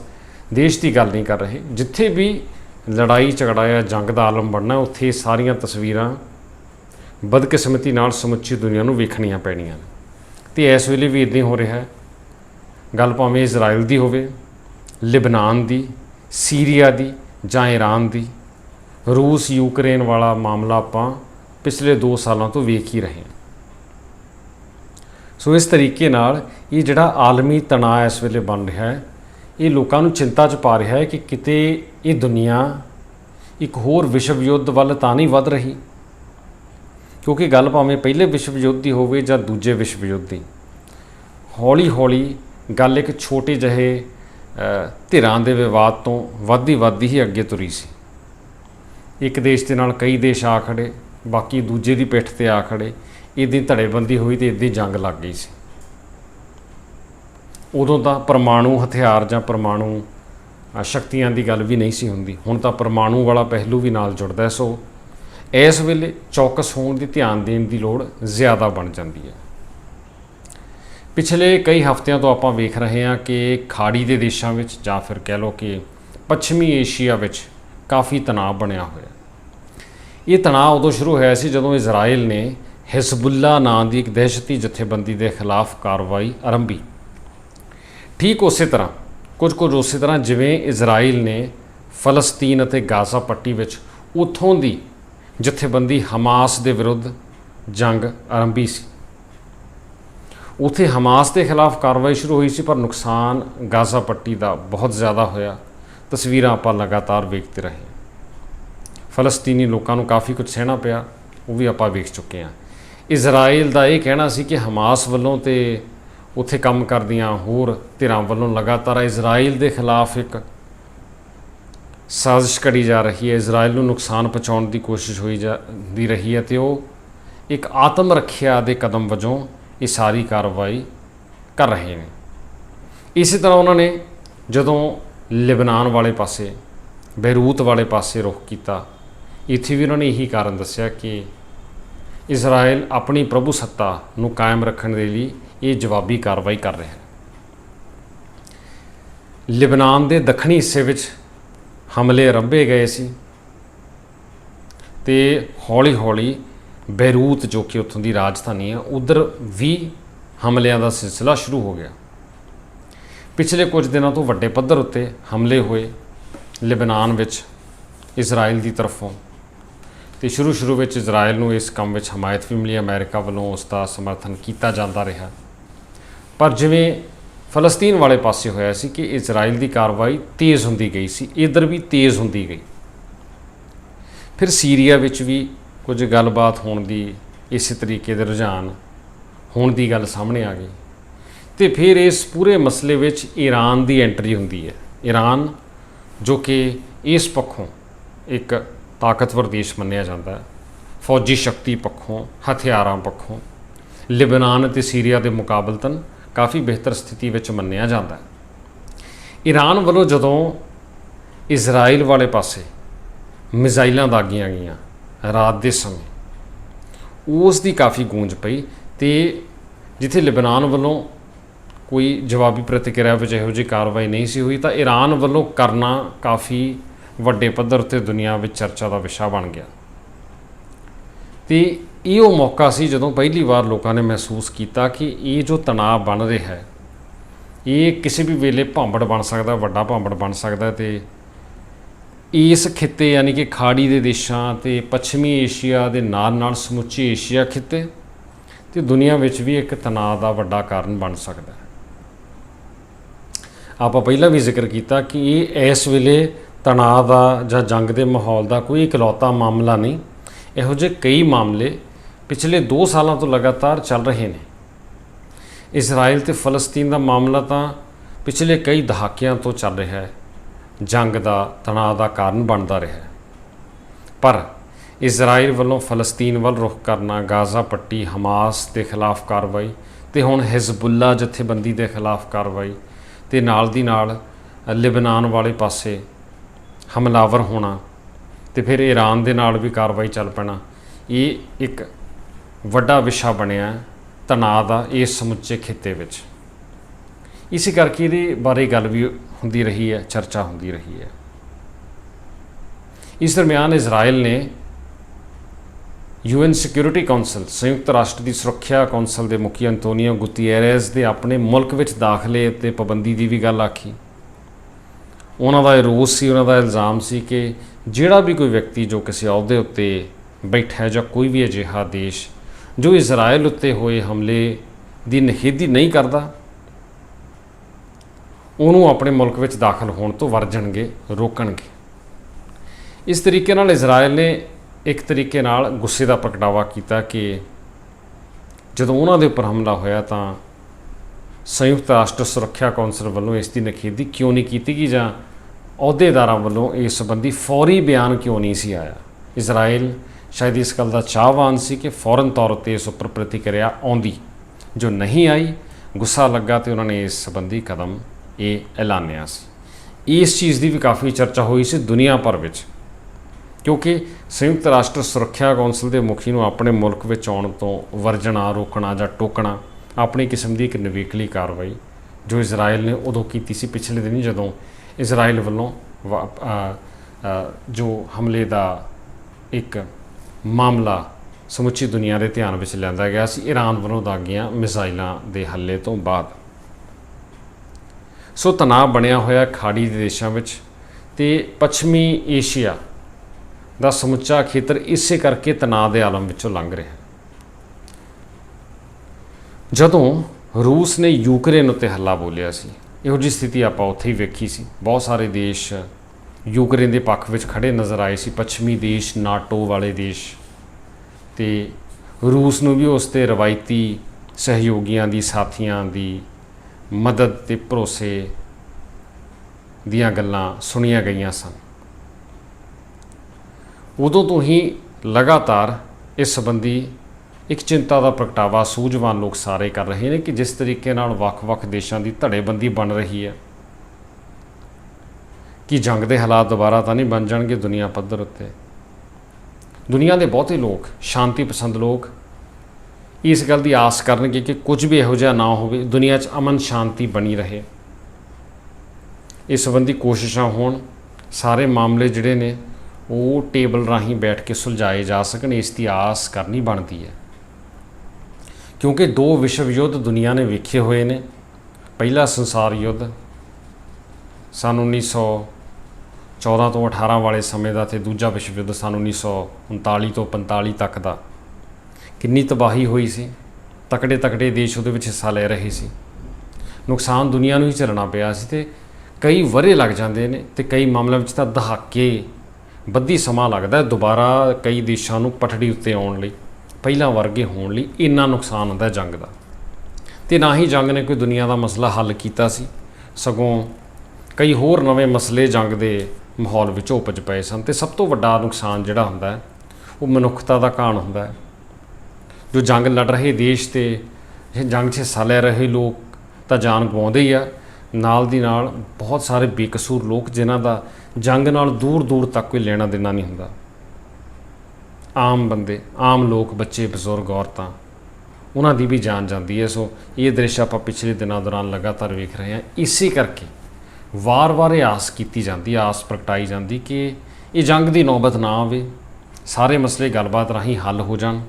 ਦੇਸ਼ ਦੀ ਗੱਲ ਨਹੀਂ ਕਰ ਰਹੇ। ਜਿੱਥੇ ਵੀ ਲੜਾਈ ਝਗੜਾ ਜਾਂ ਜੰਗ ਦਾ ਆਲਮ ਬਣਨਾ, ਉੱਥੇ ਇਹ ਸਾਰੀਆਂ ਤਸਵੀਰਾਂ ਬਦਕਿਸਮਤੀ ਨਾਲ ਸਮੁੱਚੀ ਦੁਨੀਆ ਨੂੰ ਵੇਖਣੀਆਂ ਪੈਣੀਆਂ ਨੇ। ਤੇ ਇਸ ਵੇਲੇ ਵੀ ਇਦਾਂ ਹੀ ਹੋ ਰਿਹਾ ਹੈ। ਗੱਲ ਭਾਵੇਂ ਇਜ਼ਰਾਈਲ ਦੀ ਹੋਵੇ, ਲਿਬਨਾਨ ਦੀ, ਸੀਰੀਆ ਦੀ ਜਾਂ ਈਰਾਨ ਦੀ, ਰੂਸ, ਯੂਕਰੇਨ ਵਾਲਾ ਮਾਮਲਾ ਆਪਾਂ ਪਿਛਲੇ 2 ਸਾਲਾਂ ਤੋਂ ਵੇਖ ਹੀ ਰਹੇ ਹਾਂ। ਸੋ ਇਸ ਤਰੀਕੇ ਨਾਲ ਇਹ ਜਿਹੜਾ ਆਲਮੀ ਤਣਾਅ ਇਸ ਵੇਲੇ ਬਣ ਰਿਹਾ ਹੈ, ਇਹ ਲੋਕਾਂ ਨੂੰ ਚਿੰਤਾ 'ਚ ਪਾ ਰਿਹਾ ਹੈ ਕਿ ਕਿਤੇ ਇਹ ਦੁਨੀਆ ਇੱਕ ਹੋਰ ਵਿਸ਼ਵ ਯੁੱਧ ਵੱਲ ਤਾਂ ਨਹੀਂ ਵੱਧ ਰਹੀ। ਕਿਉਂਕਿ ਗੱਲ ਭਾਵੇਂ ਪਹਿਲੇ ਵਿਸ਼ਵ ਯੁੱਧ ਦੀ ਹੋਵੇ ਜਾਂ ਦੂਜੇ ਵਿਸ਼ਵ ਯੁੱਧ ਦੀ, ਹੌਲੀ ਹੌਲੀ ਗੱਲ ਇੱਕ ਛੋਟੇ ਜਿਹੇ ਧਿਰਾਂ ਦੇ ਵਿਵਾਦ ਤੋਂ ਵੱਧਦੀ ਵੱਧਦੀ ਹੀ ਅੱਗੇ ਤੁਰੀ ਸੀ। ਇੱਕ ਦੇਸ਼ ਦੇ ਨਾਲ ਕਈ ਦੇਸ਼ ਆ ਖੜੇ, ਬਾਕੀ ਦੂਜੇ ਦੀ ਪਿੱਠ ਤੇ ਆ ਖੜੇ ਇਹਦੀ ਧੜੇਬੰਦੀ ਹੋਈ ਤੇ ਇਹਦੀ ਜੰਗ ਲੱਗ ਗਈ ਸੀ। ਉਦੋਂ ਤਾਂ ਪਰਮਾਣੂ ਹਥਿਆਰ ਜਾਂ ਪਰਮਾਣੂ ਸ਼ਕਤੀਆਂ ਦੀ ਗੱਲ ਵੀ ਨਹੀਂ ਸੀ ਹੁੰਦੀ। ਹੁਣ ਤਾਂ ਪਰਮਾਣੂ ਵਾਲਾ ਪਹਿਲੂ ਵੀ ਨਾਲ ਜੁੜਦਾ ਸੋ ਇਸ ਵੇਲੇ ਚੌਕਸ ਹੋਣ ਦੀ ਧਿਆਨ ਦੇਣ ਦੀ ਲੋੜ ਜ਼ਿਆਦਾ ਬਣ ਜਾਂਦੀ ਹੈ। ਪਿਛਲੇ ਕਈ ਹਫ਼ਤਿਆਂ ਤੋਂ ਆਪਾਂ ਵੇਖ ਰਹੇ ਹਾਂ ਕਿ ਖਾੜੀ ਦੇ ਦੇਸ਼ਾਂ ਵਿੱਚ ਜਾਂ ਫਿਰ ਕਹਿ ਲਓ ਕਿ ਪੱਛਮੀ ਏਸ਼ੀਆ ਵਿੱਚ ਕਾਫੀ ਤਣਾਅ ਬਣਿਆ ਹੋਇਆ। ਇਹ ਤਣਾਅ ਉਦੋਂ ਸ਼ੁਰੂ ਹੋਇਆ ਸੀ ਜਦੋਂ ਇਜ਼ਰਾਈਲ ਨੇ ਹਿਜ਼ਬੁੱਲਾ ਨਾਂ ਦੀ ਇੱਕ ਦਹਿਸ਼ਤੀ ਜਥੇਬੰਦੀ ਦੇ ਖਿਲਾਫ ਕਾਰਵਾਈ ਆਰੰਭੀ। ਠੀਕ ਉਸੇ ਤਰ੍ਹਾਂ, ਕੁਝ ਕੁਝ ਉਸੇ ਤਰ੍ਹਾਂ ਜਿਵੇਂ ਇਜ਼ਰਾਈਲ ਨੇ ਫਲਸਤੀਨ ਅਤੇ ਗਾਜ਼ਾ ਪੱਟੀ ਵਿੱਚ ਉਥੋਂ ਦੀ ਜਥੇਬੰਦੀ ਹਮਾਸ ਦੇ ਵਿਰੁੱਧ ਜੰਗ ਆਰੰਭੀ ਸੀ। ਉਥੇ ਹਮਾਸ ਦੇ ਖਿਲਾਫ ਕਾਰਵਾਈ ਸ਼ੁਰੂ ਹੋਈ ਸੀ, ਪਰ ਨੁਕਸਾਨ ਗਾਜ਼ਾ ਪੱਟੀ ਦਾ ਬਹੁਤ ਜ਼ਿਆਦਾ ਹੋਇਆ। ਤਸਵੀਰਾਂ ਆਪਾਂ ਲਗਾਤਾਰ ਵੇਖਦੇ ਰਹੇ। ਫਲਸਤੀਨੀ ਲੋਕਾਂ ਨੂੰ ਕਾਫੀ ਕੁਝ ਸਹਿਣਾ ਪਿਆ, ਉਹ ਵੀ ਆਪਾਂ ਵੇਖ ਚੁੱਕੇ ਹਾਂ। ਇਜ਼ਰਾਈਲ ਦਾ ਇਹ ਕਹਿਣਾ ਸੀ ਕਿ ਹਮਾਸ ਵੱਲੋਂ ਤੇ ਉੱਥੇ ਕੰਮ ਕਰਦੀਆਂ ਹੋਰ ਧਿਰਾਂ ਵੱਲੋਂ ਲਗਾਤਾਰ ਇਜ਼ਰਾਈਲ ਦੇ ਖਿਲਾਫ ਇੱਕ ਸਾਜ਼ਿਸ਼ ਕਰੀ ਜਾ ਰਹੀ ਹੈ, ਇਜ਼ਰਾਈਲ ਨੂੰ ਨੁਕਸਾਨ ਪਹੁੰਚਾਉਣ ਦੀ ਕੋਸ਼ਿਸ਼ ਹੋਈ ਜਾਂਦੀ ਰਹੀ ਹੈ ਤੇ ਉਹ ਇੱਕ ਆਤਮ ਰੱਖਿਆ ਦੇ ਕਦਮ ਵਜੋਂ ਇਹ ਸਾਰੀ ਕਾਰਵਾਈ ਕਰ ਰਹੇ ਨੇ। ਇਸੇ ਤਰ੍ਹਾਂ ਉਹਨਾਂ ਨੇ ਜਦੋਂ ਲਿਬਨਾਨ ਵਾਲੇ ਪਾਸੇ, ਬੈਰੂਤ ਵਾਲੇ ਪਾਸੇ ਰੁਖ ਕੀਤਾ, ਇੱਥੇ ਵੀ ਉਹਨਾਂ ਨੇ ਇਹੀ ਕਾਰਨ ਦੱਸਿਆ ਕਿ ਇਜ਼ਰਾਈਲ ਆਪਣੀ ਪ੍ਰਭੂ ਸੱਤਾ ਨੂੰ ਕਾਇਮ ਰੱਖਣ ਦੇ ਲਈ ਇਹ ਜਵਾਬੀ ਕਾਰਵਾਈ ਕਰ ਰਿਹਾ ਹੈ। ਲਿਬਨਾਨ ਦੇ ਦੱਖਣੀ ਹਿੱਸੇ ਵਿੱਚ ਹਮਲੇ ਆਰੰਭੇ ਗਏ ਸੀ। ਤੇ ਹੌਲੀ-ਹੌਲੀ ਬੈਰੂਤ ਜੋ ਕਿ ਉੱਥੋਂ ਦੀ ਰਾਜਧਾਨੀ ਹੈ, ਉਧਰ ਵੀ ਹਮਲਿਆਂ ਦਾ ਸਿਲਸਿਲਾ ਸ਼ੁਰੂ ਹੋ ਗਿਆ। ਪਿਛਲੇ ਕੁਝ ਦਿਨਾਂ ਤੋਂ ਵੱਡੇ ਪੱਧਰ ਉੱਤੇ ਹਮਲੇ ਹੋਏ ਲਿਬਨਾਨ ਵਿੱਚ ਇਜ਼ਰਾਈਲ ਦੀ ਤਰਫੋਂ। ਤੇ ਸ਼ੁਰੂ ਸ਼ੁਰੂ ਵਿੱਚ ਇਜ਼ਰਾਈਲ ਨੂੰ ਇਸ ਕੰਮ ਵਿੱਚ ਹਮਾਇਤ ਵੀ ਮਿਲੀ, ਅਮਰੀਕਾ ਵੱਲੋਂ ਉਸ ਦਾ ਸਮਰਥਨ ਕੀਤਾ ਜਾਂਦਾ ਰਿਹਾ। ਪਰ ਜਿਵੇਂ ਫਲਸਤੀਨ ਵਾਲੇ ਪਾਸੇ ਹੋਇਆ ਸੀ ਕਿ ਇਜ਼ਰਾਈਲ ਦੀ ਕਾਰਵਾਈ ਤੇਜ਼ ਹੁੰਦੀ ਗਈ ਸੀ, ਇਧਰ ਵੀ ਤੇਜ਼ ਹੁੰਦੀ ਗਈ। ਫਿਰ ਸੀਰੀਆ ਵਿੱਚ ਵੀ ਕੁਝ ਗੱਲਬਾਤ ਹੋਣ ਦੀ ਇਸੇ ਤਰੀਕੇ ਦੇ ਰੁਝਾਨ ਹੋਣ ਦੀ ਗੱਲ ਸਾਹਮਣੇ ਆ ਗਈ। ਤੇ ਫਿਰ ਇਸ ਪੂਰੇ ਮਸਲੇ ਵਿੱਚ ਈਰਾਨ ਦੀ ਐਂਟਰੀ ਹੁੰਦੀ ਹੈ। ਈਰਾਨ, ਜੋ ਕਿ ਇਸ ਪੱਖੋਂ ਇੱਕ ਤਾਕਤਵਰ ਦੇਸ਼ ਮੰਨਿਆ ਜਾਂਦਾ ਹੈ। ਫੌਜੀ ਸ਼ਕਤੀ ਪੱਖੋਂ, ਹਥਿਆਰਾਂ ਪੱਖੋਂ, ਲਿਬਨਾਨ ਅਤੇ ਸੀਰੀਆ ਦੇ ਮੁਕਾਬਲਤਨ ਕਾਫੀ ਬਿਹਤਰ ਸਥਿਤੀ ਵਿੱਚ ਮੰਨਿਆ ਜਾਂਦਾ ਹੈ। ਈਰਾਨ ਵੱਲੋਂ ਜਦੋਂ ਇਜ਼ਰਾਈਲ ਵਾਲੇ ਪਾਸੇ ਮਿਜ਼ਾਈਲਾਂ ਦਾਗੀਆਂ ਗਈਆਂ ਰਾਤ ਦੇ ਸਮੇਂ, ਉਸ ਦੀ ਕਾਫੀ ਗੂੰਜ ਪਈ ਤੇ ਜਿੱਥੇ ਲਿਬਨਾਨ ਵੱਲੋਂ ਕੋਈ ਜਵਾਬੀ ਪ੍ਰਤੀਕਿਰਿਆ ਵਿੱਚ ਇਹੋ ਜਿਹੀ ਕਾਰਵਾਈ ਨਹੀਂ ਸੀ ਹੋਈ, ਤਾਂ ਈਰਾਨ ਵੱਲੋਂ ਕਰਨਾ ਕਾਫੀ ਵੱਡੇ ਪੱਧਰ ਤੇ ਦੁਨੀਆ ਵਿੱਚ ਚਰਚਾ ਦਾ ਵਿਸ਼ਾ ਬਣ ਗਿਆ। ਤੇ ਇਹ ਉਹ ਮੌਕਾ ਸੀ ਜਦੋਂ ਪਹਿਲੀ ਵਾਰ ਲੋਕਾਂ ਨੇ ਮਹਿਸੂਸ ਕੀਤਾ ਕਿ ਇਹ ਜੋ ਤਣਾਅ ਬਣ ਰਿਹਾ ਹੈ, ਇਹ ਕਿਸੇ ਵੀ ਵੇਲੇ ਭਾਂਬੜ ਬਣ ਸਕਦਾ, ਵੱਡਾ ਭਾਂਬੜ ਬਣ ਸਕਦਾ ਤੇ ਇਸ ਖਿੱਤੇ ਯਾਨੀ ਕਿ ਖਾੜੀ ਦੇ ਦੇਸ਼ਾਂ ਤੇ ਪੱਛਮੀ ਏਸ਼ੀਆ ਦੇ ਨਾਲ ਨਾਲ ਸਮੁੱਚੇ ਏਸ਼ੀਆ ਖਿੱਤੇ ਤੇ ਦੁਨੀਆ ਵਿੱਚ ਵੀ ਇੱਕ ਤਣਾਅ ਦਾ ਵੱਡਾ ਕਾਰਨ ਬਣ ਸਕਦਾ ਹੈ। ਆਪਾਂ ਪਹਿਲਾਂ ਵੀ ਜ਼ਿਕਰ ਕੀਤਾ ਕਿ ਇਹ ਇਸ ਵੇਲੇ ਤਣਾਅ ਦਾ ਜਾਂ ਜੰਗ ਦੇ ਮਾਹੌਲ ਦਾ ਕੋਈ ਇਕਲੌਤਾ ਮਾਮਲਾ ਨਹੀਂ। ਇਹੋ ਜਿਹੇ ਕਈ ਮਾਮਲੇ ਪਿਛਲੇ 2 ਸਾਲਾਂ ਤੋਂ ਲਗਾਤਾਰ ਚੱਲ ਰਹੇ ਨੇ। ਇਜ਼ਰਾਈਲ ਤੇ ਫਲਸਤੀਨ ਦਾ ਮਾਮਲਾ ਤਾਂ ਪਿਛਲੇ ਕਈ ਦਹਾਕਿਆਂ ਤੋਂ ਚੱਲ ਰਿਹਾ ਹੈ। ਜੰਗ ਦਾ, ਤਣਾਅ ਦਾ ਕਾਰਨ ਬਣਦਾ ਰਿਹਾ ਹੈ। ਪਰ ਇਜ਼ਰਾਈਲ ਵੱਲੋਂ ਫਲਸਤੀਨ ਵੱਲ ਰੁਖ ਕਰਨਾ, ਗਾਜ਼ਾ ਪੱਟੀ, ਹਮਾਸ ਦੇ ਖਿਲਾਫ ਕਾਰਵਾਈ ਤੇ ਹੁਣ ਹਿਜ਼ਬੁੱਲਾ ਜਥੇਬੰਦੀ ਦੇ ਖਿਲਾਫ ਕਾਰਵਾਈ ਤੇ ਨਾਲ ਦੀ ਨਾਲ ਲਿਬਨਾਨ ਵਾਲੇ ਪਾਸੇ ਹਮਲਾਵਰ ਹੋਣਾ ਤੇ ਫਿਰ ਈਰਾਨ ਦੇ ਨਾਲ ਵੀ ਕਾਰਵਾਈ ਚੱਲ ਪੈਣਾ, ਇਹ ਇੱਕ ਵੱਡਾ ਵਿਸ਼ਾ ਬਣਿਆ ਤਣਾਅ ਦਾ ਇਸ ਸਮੁੱਚੇ ਖਿੱਤੇ ਵਿੱਚ। ਇਸੇ ਕਰਕੇ ਇਹਦੇ ਬਾਰੇ ਗੱਲ ਵੀ ਹੁੰਦੀ ਰਹੀ ਹੈ, ਚਰਚਾ ਹੁੰਦੀ ਰਹੀ ਹੈ। ਇਸ ਦਰਮਿਆਨ ਇਜ਼ਰਾਈਲ ਨੇ ਯੂਐਨ ਸਿਕਿਉਰਿਟੀ ਕਾਉਂਸਲ ਸੰਯੁਕਤ ਰਾਸ਼ਟਰ ਦੀ ਸੁਰੱਖਿਆ ਕੌਂਸਲ ਦੇ ਮੁਖੀ ਅੰਤੋਨੀਓ ਗੁਤੀਏਰੇਜ਼ ਦੇ ਆਪਣੇ ਮੁਲਕ ਵਿੱਚ ਦਾਖਲੇ ਅਤੇ ਪਾਬੰਦੀ ਦੀ ਵੀ ਗੱਲ ਆਖੀ। ਉਹਨਾਂ ਦਾ ਇਹ ਰੋਸ ਸੀ, ਉਹਨਾਂ ਦਾ ਇਲਜ਼ਾਮ ਸੀ ਕਿ ਜਿਹੜਾ ਵੀ ਕੋਈ ਵਿਅਕਤੀ ਜੋ ਕਿਸੇ ਅਹੁਦੇ ਉੱਤੇ ਬੈਠਾ ਹੈ ਜਾਂ ਕੋਈ ਵੀ ਅਜਿਹਾ ਦੇਸ਼ ਜੋ ਇਜ਼ਰਾਈਲ ਉੱਤੇ ਹੋਏ ਹਮਲੇ ਦੀ ਨਿਖੇਧੀ ਨਹੀਂ ਕਰਦਾ, ਉਹਨੂੰ ਆਪਣੇ ਮੁਲਕ ਵਿੱਚ ਦਾਖਲ ਹੋਣ ਤੋਂ ਵਰਜਣਗੇ, ਰੋਕਣਗੇ। ਇਸ ਤਰੀਕੇ ਨਾਲ ਇਜ਼ਰਾਈਲ ਨੇ ਇੱਕ ਤਰੀਕੇ ਨਾਲ ਗੁੱਸੇ ਦਾ ਪ੍ਰਗਟਾਵਾ ਕੀਤਾ ਕਿ ਜਦੋਂ ਉਹਨਾਂ ਦੇ ਉੱਪਰ ਹਮਲਾ ਹੋਇਆ ਤਾਂ ਸੰਯੁਕਤ ਰਾਸ਼ਟਰ ਸੁਰੱਖਿਆ ਕੌਂਸਲ ਵੱਲੋਂ ਇਸ ਦੀ ਨਖੇਦੀ ਕਿਉਂ ਨਹੀਂ ਕੀਤੀ ਗਈ ਜਾਂ ਅਹੁਦੇਦਾਰਾਂ ਵੱਲੋਂ ਇਸ ਸੰਬੰਧੀ ਫੌਰੀ ਬਿਆਨ ਕਿਉਂ ਨਹੀਂ ਸੀ ਆਇਆ? ਇਜ਼ਰਾਈਲ ਸ਼ਾਇਦ ਇਸ ਗੱਲ ਦਾ ਚਾਹਵਾਨ ਸੀ ਕਿ ਫੌਰਨ ਤੌਰ ਤੇ ਇਸ ਉੱਪਰ ਪ੍ਰਤੀਕਿਰਿਆ ਆਉਂਦੀ। ਜੋ ਨਹੀਂ ਆਈ, ਗੁੱਸਾ ਲੱਗਾ ਤੇ ਉਹਨਾਂ ਨੇ ਇਸ ਸੰਬੰਧੀ ਕਦਮ ਇਹ ਐਲਾਨਿਆ ਸੀ। ਇਸ ਚੀਜ਼ ਦੀ ਵੀ ਕਾਫੀ ਚਰਚਾ ਹੋਈ ਸੀ ਦੁਨੀਆ ਭਰ ਵਿੱਚ, ਕਿਉਂਕਿ ਸੰਯੁਕਤ ਰਾਸ਼ਟਰ ਸੁਰੱਖਿਆ ਕੌਂਸਲ ਦੇ ਮੁਖੀ ਨੂੰ ਆਪਣੇ ਮੁਲਕ ਵਿੱਚ ਆਉਣ ਤੋਂ ਵਰਜਣਾ, ਰੋਕਣਾ ਜਾਂ ਟੋਕਣਾ, ਆਪਣੀ ਕਿਸਮ ਦੀ ਇੱਕ ਨਵੇਕਲੀ ਕਾਰਵਾਈ ਜੋ ਇਜ਼ਰਾਈਲ ਨੇ ਉਦੋਂ ਕੀਤੀ ਸੀ ਪਿਛਲੇ ਦਿਨੀ ਜਦੋਂ ਇਜ਼ਰਾਈਲ ਵੱਲੋਂ ਵਾ- ਜੋ ਹਮਲੇ ਦਾ ਇੱਕ ਮਾਮਲਾ ਸਮੁੱਚੀ ਦੁਨੀਆ ਦੇ ਧਿਆਨ ਵਿੱਚ ਲਿਆਂਦਾ ਗਿਆ ਸੀ। ਈਰਾਨ ਵੱਲੋਂ ਦਾਗੀਆਂ ਮਿਜ਼ਾਈਲਾਂ ਦੇ ਹੱਲੇ ਤੋਂ ਬਾਅਦ। ਸੋ ਤਣਾਅ ਬਣਿਆ ਹੋਇਆ ਖਾੜੀ ਦੇ ਦੇਸ਼ਾਂ ਵਿੱਚ ਤੇ ਪੱਛਮੀ ਏਸ਼ੀਆ ਦਾ ਸਮੁੱਚਾ ਖੇਤਰ ਇਸੇ ਕਰਕੇ ਤਣਾਅ ਦੇ ਆਲਮ ਵਿੱਚੋਂ ਲੰਘ ਰਿਹਾ ਹੈ। ਜਦੋਂ ਰੂਸ ਨੇ ਯੂਕਰੇਨ ਉੱਤੇ ਹੱਲਾ ਬੋਲਿਆ ਸੀ, ਇਹੋ ਜਿਹੀ ਸਥਿਤੀ ਆਪਾਂ ਉੱਥੇ ਹੀ ਵੇਖੀ ਸੀ। ਬਹੁਤ ਸਾਰੇ ਦੇਸ਼ ਯੂਕਰੇਨ ਦੇ ਪੱਖ ਵਿੱਚ ਖੜੇ ਨਜ਼ਰ ਆਏ ਸੀ ਪੱਛਮੀ ਦੇਸ਼, ਨਾਟੋ ਵਾਲੇ ਦੇਸ਼ ਤੇ ਰੂਸ ਨੂੰ ਵੀ ਉਸ ਤੇ ਰਵਾਇਤੀ ਸਹਿਯੋਗੀਆਂ ਦੀ, ਸਾਥੀਆਂ ਦੀ ਮਦਦ ਤੇ ਭਰੋਸੇ ਦੀਆਂ ਗੱਲਾਂ ਸੁਣੀਆਂ ਗਈਆਂ ਸਨ। ਉਦੋਂ ਤੋਂ ਹੀ ਲਗਾਤਾਰ ਇਸ ਸੰਬੰਧੀ ਇੱਕ ਚਿੰਤਾ ਦਾ ਪ੍ਰਗਟਾਵਾ ਸੂਝਵਾਨ ਲੋਕ ਸਾਰੇ ਕਰ ਰਹੇ ਨੇ ਕਿ ਜਿਸ ਤਰੀਕੇ ਨਾਲ ਵੱਖ-ਵੱਖ ਦੇਸ਼ਾਂ ਦੀ ਧੜੇਬੰਦੀ ਬਣ ਰਹੀ ਹੈ ਕਿ ਜੰਗ ਦੇ ਹਾਲਾਤ ਦੁਬਾਰਾ ਤਾਂ ਨਹੀਂ ਬਣ ਜਾਣਗੇ ਦੁਨੀਆ ਪੱਧਰ ਉੱਤੇ? ਦੁਨੀਆ ਦੇ ਬਹੁਤੇ ਲੋਕ, ਸ਼ਾਂਤੀ ਪਸੰਦ ਲੋਕ, ਇਸ ਗੱਲ ਦੀ ਆਸ ਕਰਨਗੇ ਕਿ ਕੁਝ ਵੀ ਇਹੋ ਜਿਹਾ ਨਾ ਹੋਵੇ, ਦੁਨੀਆ 'ਚ ਅਮਨ ਸ਼ਾਂਤੀ ਬਣੀ ਰਹੇ। ਇਸ ਸੰਬੰਧੀ ਕੋਸ਼ਿਸ਼ਾਂ ਹੋਣ, ਸਾਰੇ ਮਾਮਲੇ ਜਿਹੜੇ ਨੇ, ਉਹ ਟੇਬਲ ਰਾਹੀਂ ਬੈਠ ਕੇ ਸੁਲਝਾਏ ਜਾ ਸਕਣ, ਇਸ ਦੀ ਆਸ ਕਰਨੀ ਬਣਦੀ ਹੈ। ਕਿਉਂਕਿ ਦੋ ਵਿਸ਼ਵ ਯੁੱਧ ਦੁਨੀਆ ਨੇ ਵੇਖੇ ਹੋਏ ਨੇ। ਪਹਿਲਾ ਸੰਸਾਰ ਯੁੱਧ, ਸਨ 1914 ਤੋਂ 18 ਵਾਲੇ ਸਮੇਂ ਦਾ ਤੇ ਦੂਜਾ ਵਿਸ਼ਵ ਯੁੱਧ ਸਨ 1939 ਤੋਂ 45 ਤੱਕ ਦਾ। ਕਿੰਨੀ ਤਬਾਹੀ ਹੋਈ ਸੀ? ਤਕੜੇ ਤਕੜੇ ਦੇਸ਼ ਉਹਦੇ ਵਿੱਚ ਹਿੱਸਾ ਲੈ ਰਹੇ ਸੀ। ਨੁਕਸਾਨ ਦੁਨੀਆ ਨੂੰ ਹੀ ਝੱਲਣਾ ਪਿਆ ਸੀ ਤੇ ਕਈ ਵਰੇ ਲੱਗ ਜਾਂਦੇ ਨੇ ਤੇ ਕਈ ਮਾਮਲਿਆਂ ਵਿੱਚ ਤਾਂ ਦਹਾਕੇ ਬੱਧੀ ਸਮਾਂ ਲੱਗਦਾ ਦੁਬਾਰਾ ਕਈ ਦੇਸ਼ਾਂ ਨੂੰ ਪਟੜੀ ਉੱਤੇ ਆਉਣ ਲਈ, ਪਹਿਲਾਂ ਵਰਗੇ ਹੋਣ ਲਈ ਇੰਨਾ ਨੁਕਸਾਨ ਹੁੰਦਾ ਜੰਗ ਦਾ। ਤੇ ਨਾ ਹੀ ਜੰਗ ਨੇ ਕੋਈ ਦੁਨੀਆ ਦਾ ਮਸਲਾ ਹੱਲ ਕੀਤਾ ਸੀ। ਸਗੋਂ ਕਈ ਹੋਰ ਨਵੇਂ ਮਸਲੇ ਜੰਗ ਦੇ ਮਾਹੌਲ ਵਿੱਚ ਉਪਜ ਪਏ ਸਨ ਤੇ ਸਭ ਤੋਂ ਵੱਡਾ ਨੁਕਸਾਨ ਜਿਹੜਾ ਹੁੰਦਾ ਹੈ, ਉਹ ਮਨੁੱਖਤਾ ਦਾ ਕਾਣ ਹੁੰਦਾ ਹੈ। ਜੋ ਜੰਗ ਲੜ ਰਹੇ ਦੇਸ਼ ਤੇ ਜੰਗ 'ਚ ਹਿੱਸਾ ਲੈ ਰਹੇ ਲੋਕ ਤਾਂ ਜਾਨ ਗਵਾਉਂਦੇ ਹੀ ਆ। ਨਾਲ ਦੀ ਨਾਲ ਬਹੁਤ ਸਾਰੇ ਬੇਕਸੂਰ ਲੋਕ ਜਿਨ੍ਹਾਂ ਦਾ ਜੰਗ ਨਾਲ ਦੂਰ ਦੂਰ ਤੱਕ ਕੋਈ ਲੈਣਾ ਦੇਣਾ ਨਹੀਂ ਹੁੰਦਾ। ਆਮ ਬੰਦੇ, ਆਮ ਲੋਕ, ਬੱਚੇ, ਬਜ਼ੁਰਗ, ਔਰਤਾਂ, ਉਹਨਾਂ ਦੀ ਵੀ ਜਾਨ ਜਾਂਦੀ ਹੈ। ਸੋ ਇਹ ਦ੍ਰਿਸ਼ ਆਪਾਂ ਪਿਛਲੇ ਦਿਨਾਂ ਦੌਰਾਨ ਲਗਾਤਾਰ ਵੇਖ ਰਹੇ ਹਾਂ। ਇਸੇ ਕਰਕੇ ਵਾਰ-ਵਾਰ ਇਹ ਆਸ ਕੀਤੀ ਜਾਂਦੀ ਆਸ ਪ੍ਰਗਟਾਈ ਜਾਂਦੀ ਕਿ ਇਹ ਜੰਗ ਦੀ ਨੌਬਤ ਨਾ ਆਵੇ। ਸਾਰੇ ਮਸਲੇ ਗੱਲਬਾਤ ਰਾਹੀਂ ਹੱਲ ਹੋ ਜਾਣ।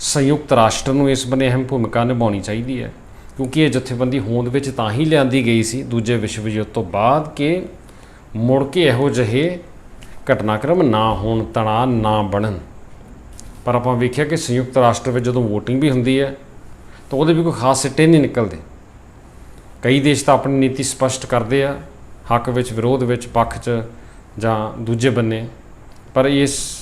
ਸੰਯੁਕਤ ਰਾਸ਼ਟਰ ਨੂੰ ਇਸ ਬੰਨੇ ਅਹਿਮ ਭੂਮਿਕਾ ਨਿਭਾਉਣੀ ਚਾਹੀਦੀ ਹੈ, ਕਿਉਂਕਿ ਇਹ ਜਥੇਬੰਦੀ ਹੋਂਦ ਵਿੱਚ ਤਾਂ ਹੀ ਲਿਆਂਦੀ ਗਈ ਸੀ, ਦੂਜੇ ਵਿਸ਼ਵ ਯੁੱਧ ਤੋਂ ਬਾਅਦ ਕਿ ਮੁੜ ਕੇ ਇਹੋ ਜਿਹੇ ਘਟਨਾਕ੍ਰਮ ਨਾ ਹੋਣ, ਤਣਾਅ ਨਾ ਬਣਨ। ਪਰ ਆਪਾਂ ਵੇਖਿਆ ਕਿ ਸੰਯੁਕਤ ਰਾਸ਼ਟਰ ਵਿੱਚ ਜਦੋਂ VOTING ਵੀ ਹੁੰਦੀ ਹੈ, ਤਾਂ ਉਹਦੇ ਵੀ ਕੋਈ ਖਾਸ ਸਿੱਟੇ ਨਹੀਂ ਨਿਕਲਦੇ। ਕਈ ਦੇਸ਼ ਤਾਂ ਆਪਣੀ ਨੀਤੀ ਸਪਸ਼ਟ ਕਰਦੇ ਆ, ਹੱਕ ਵਿੱਚ, ਵਿਰੋਧ ਵਿੱਚ, ਪੱਖ 'ਚ ਜਾਂ ਦੂਜੇ ਬੰਨੇ। ਪਰ ਇਸ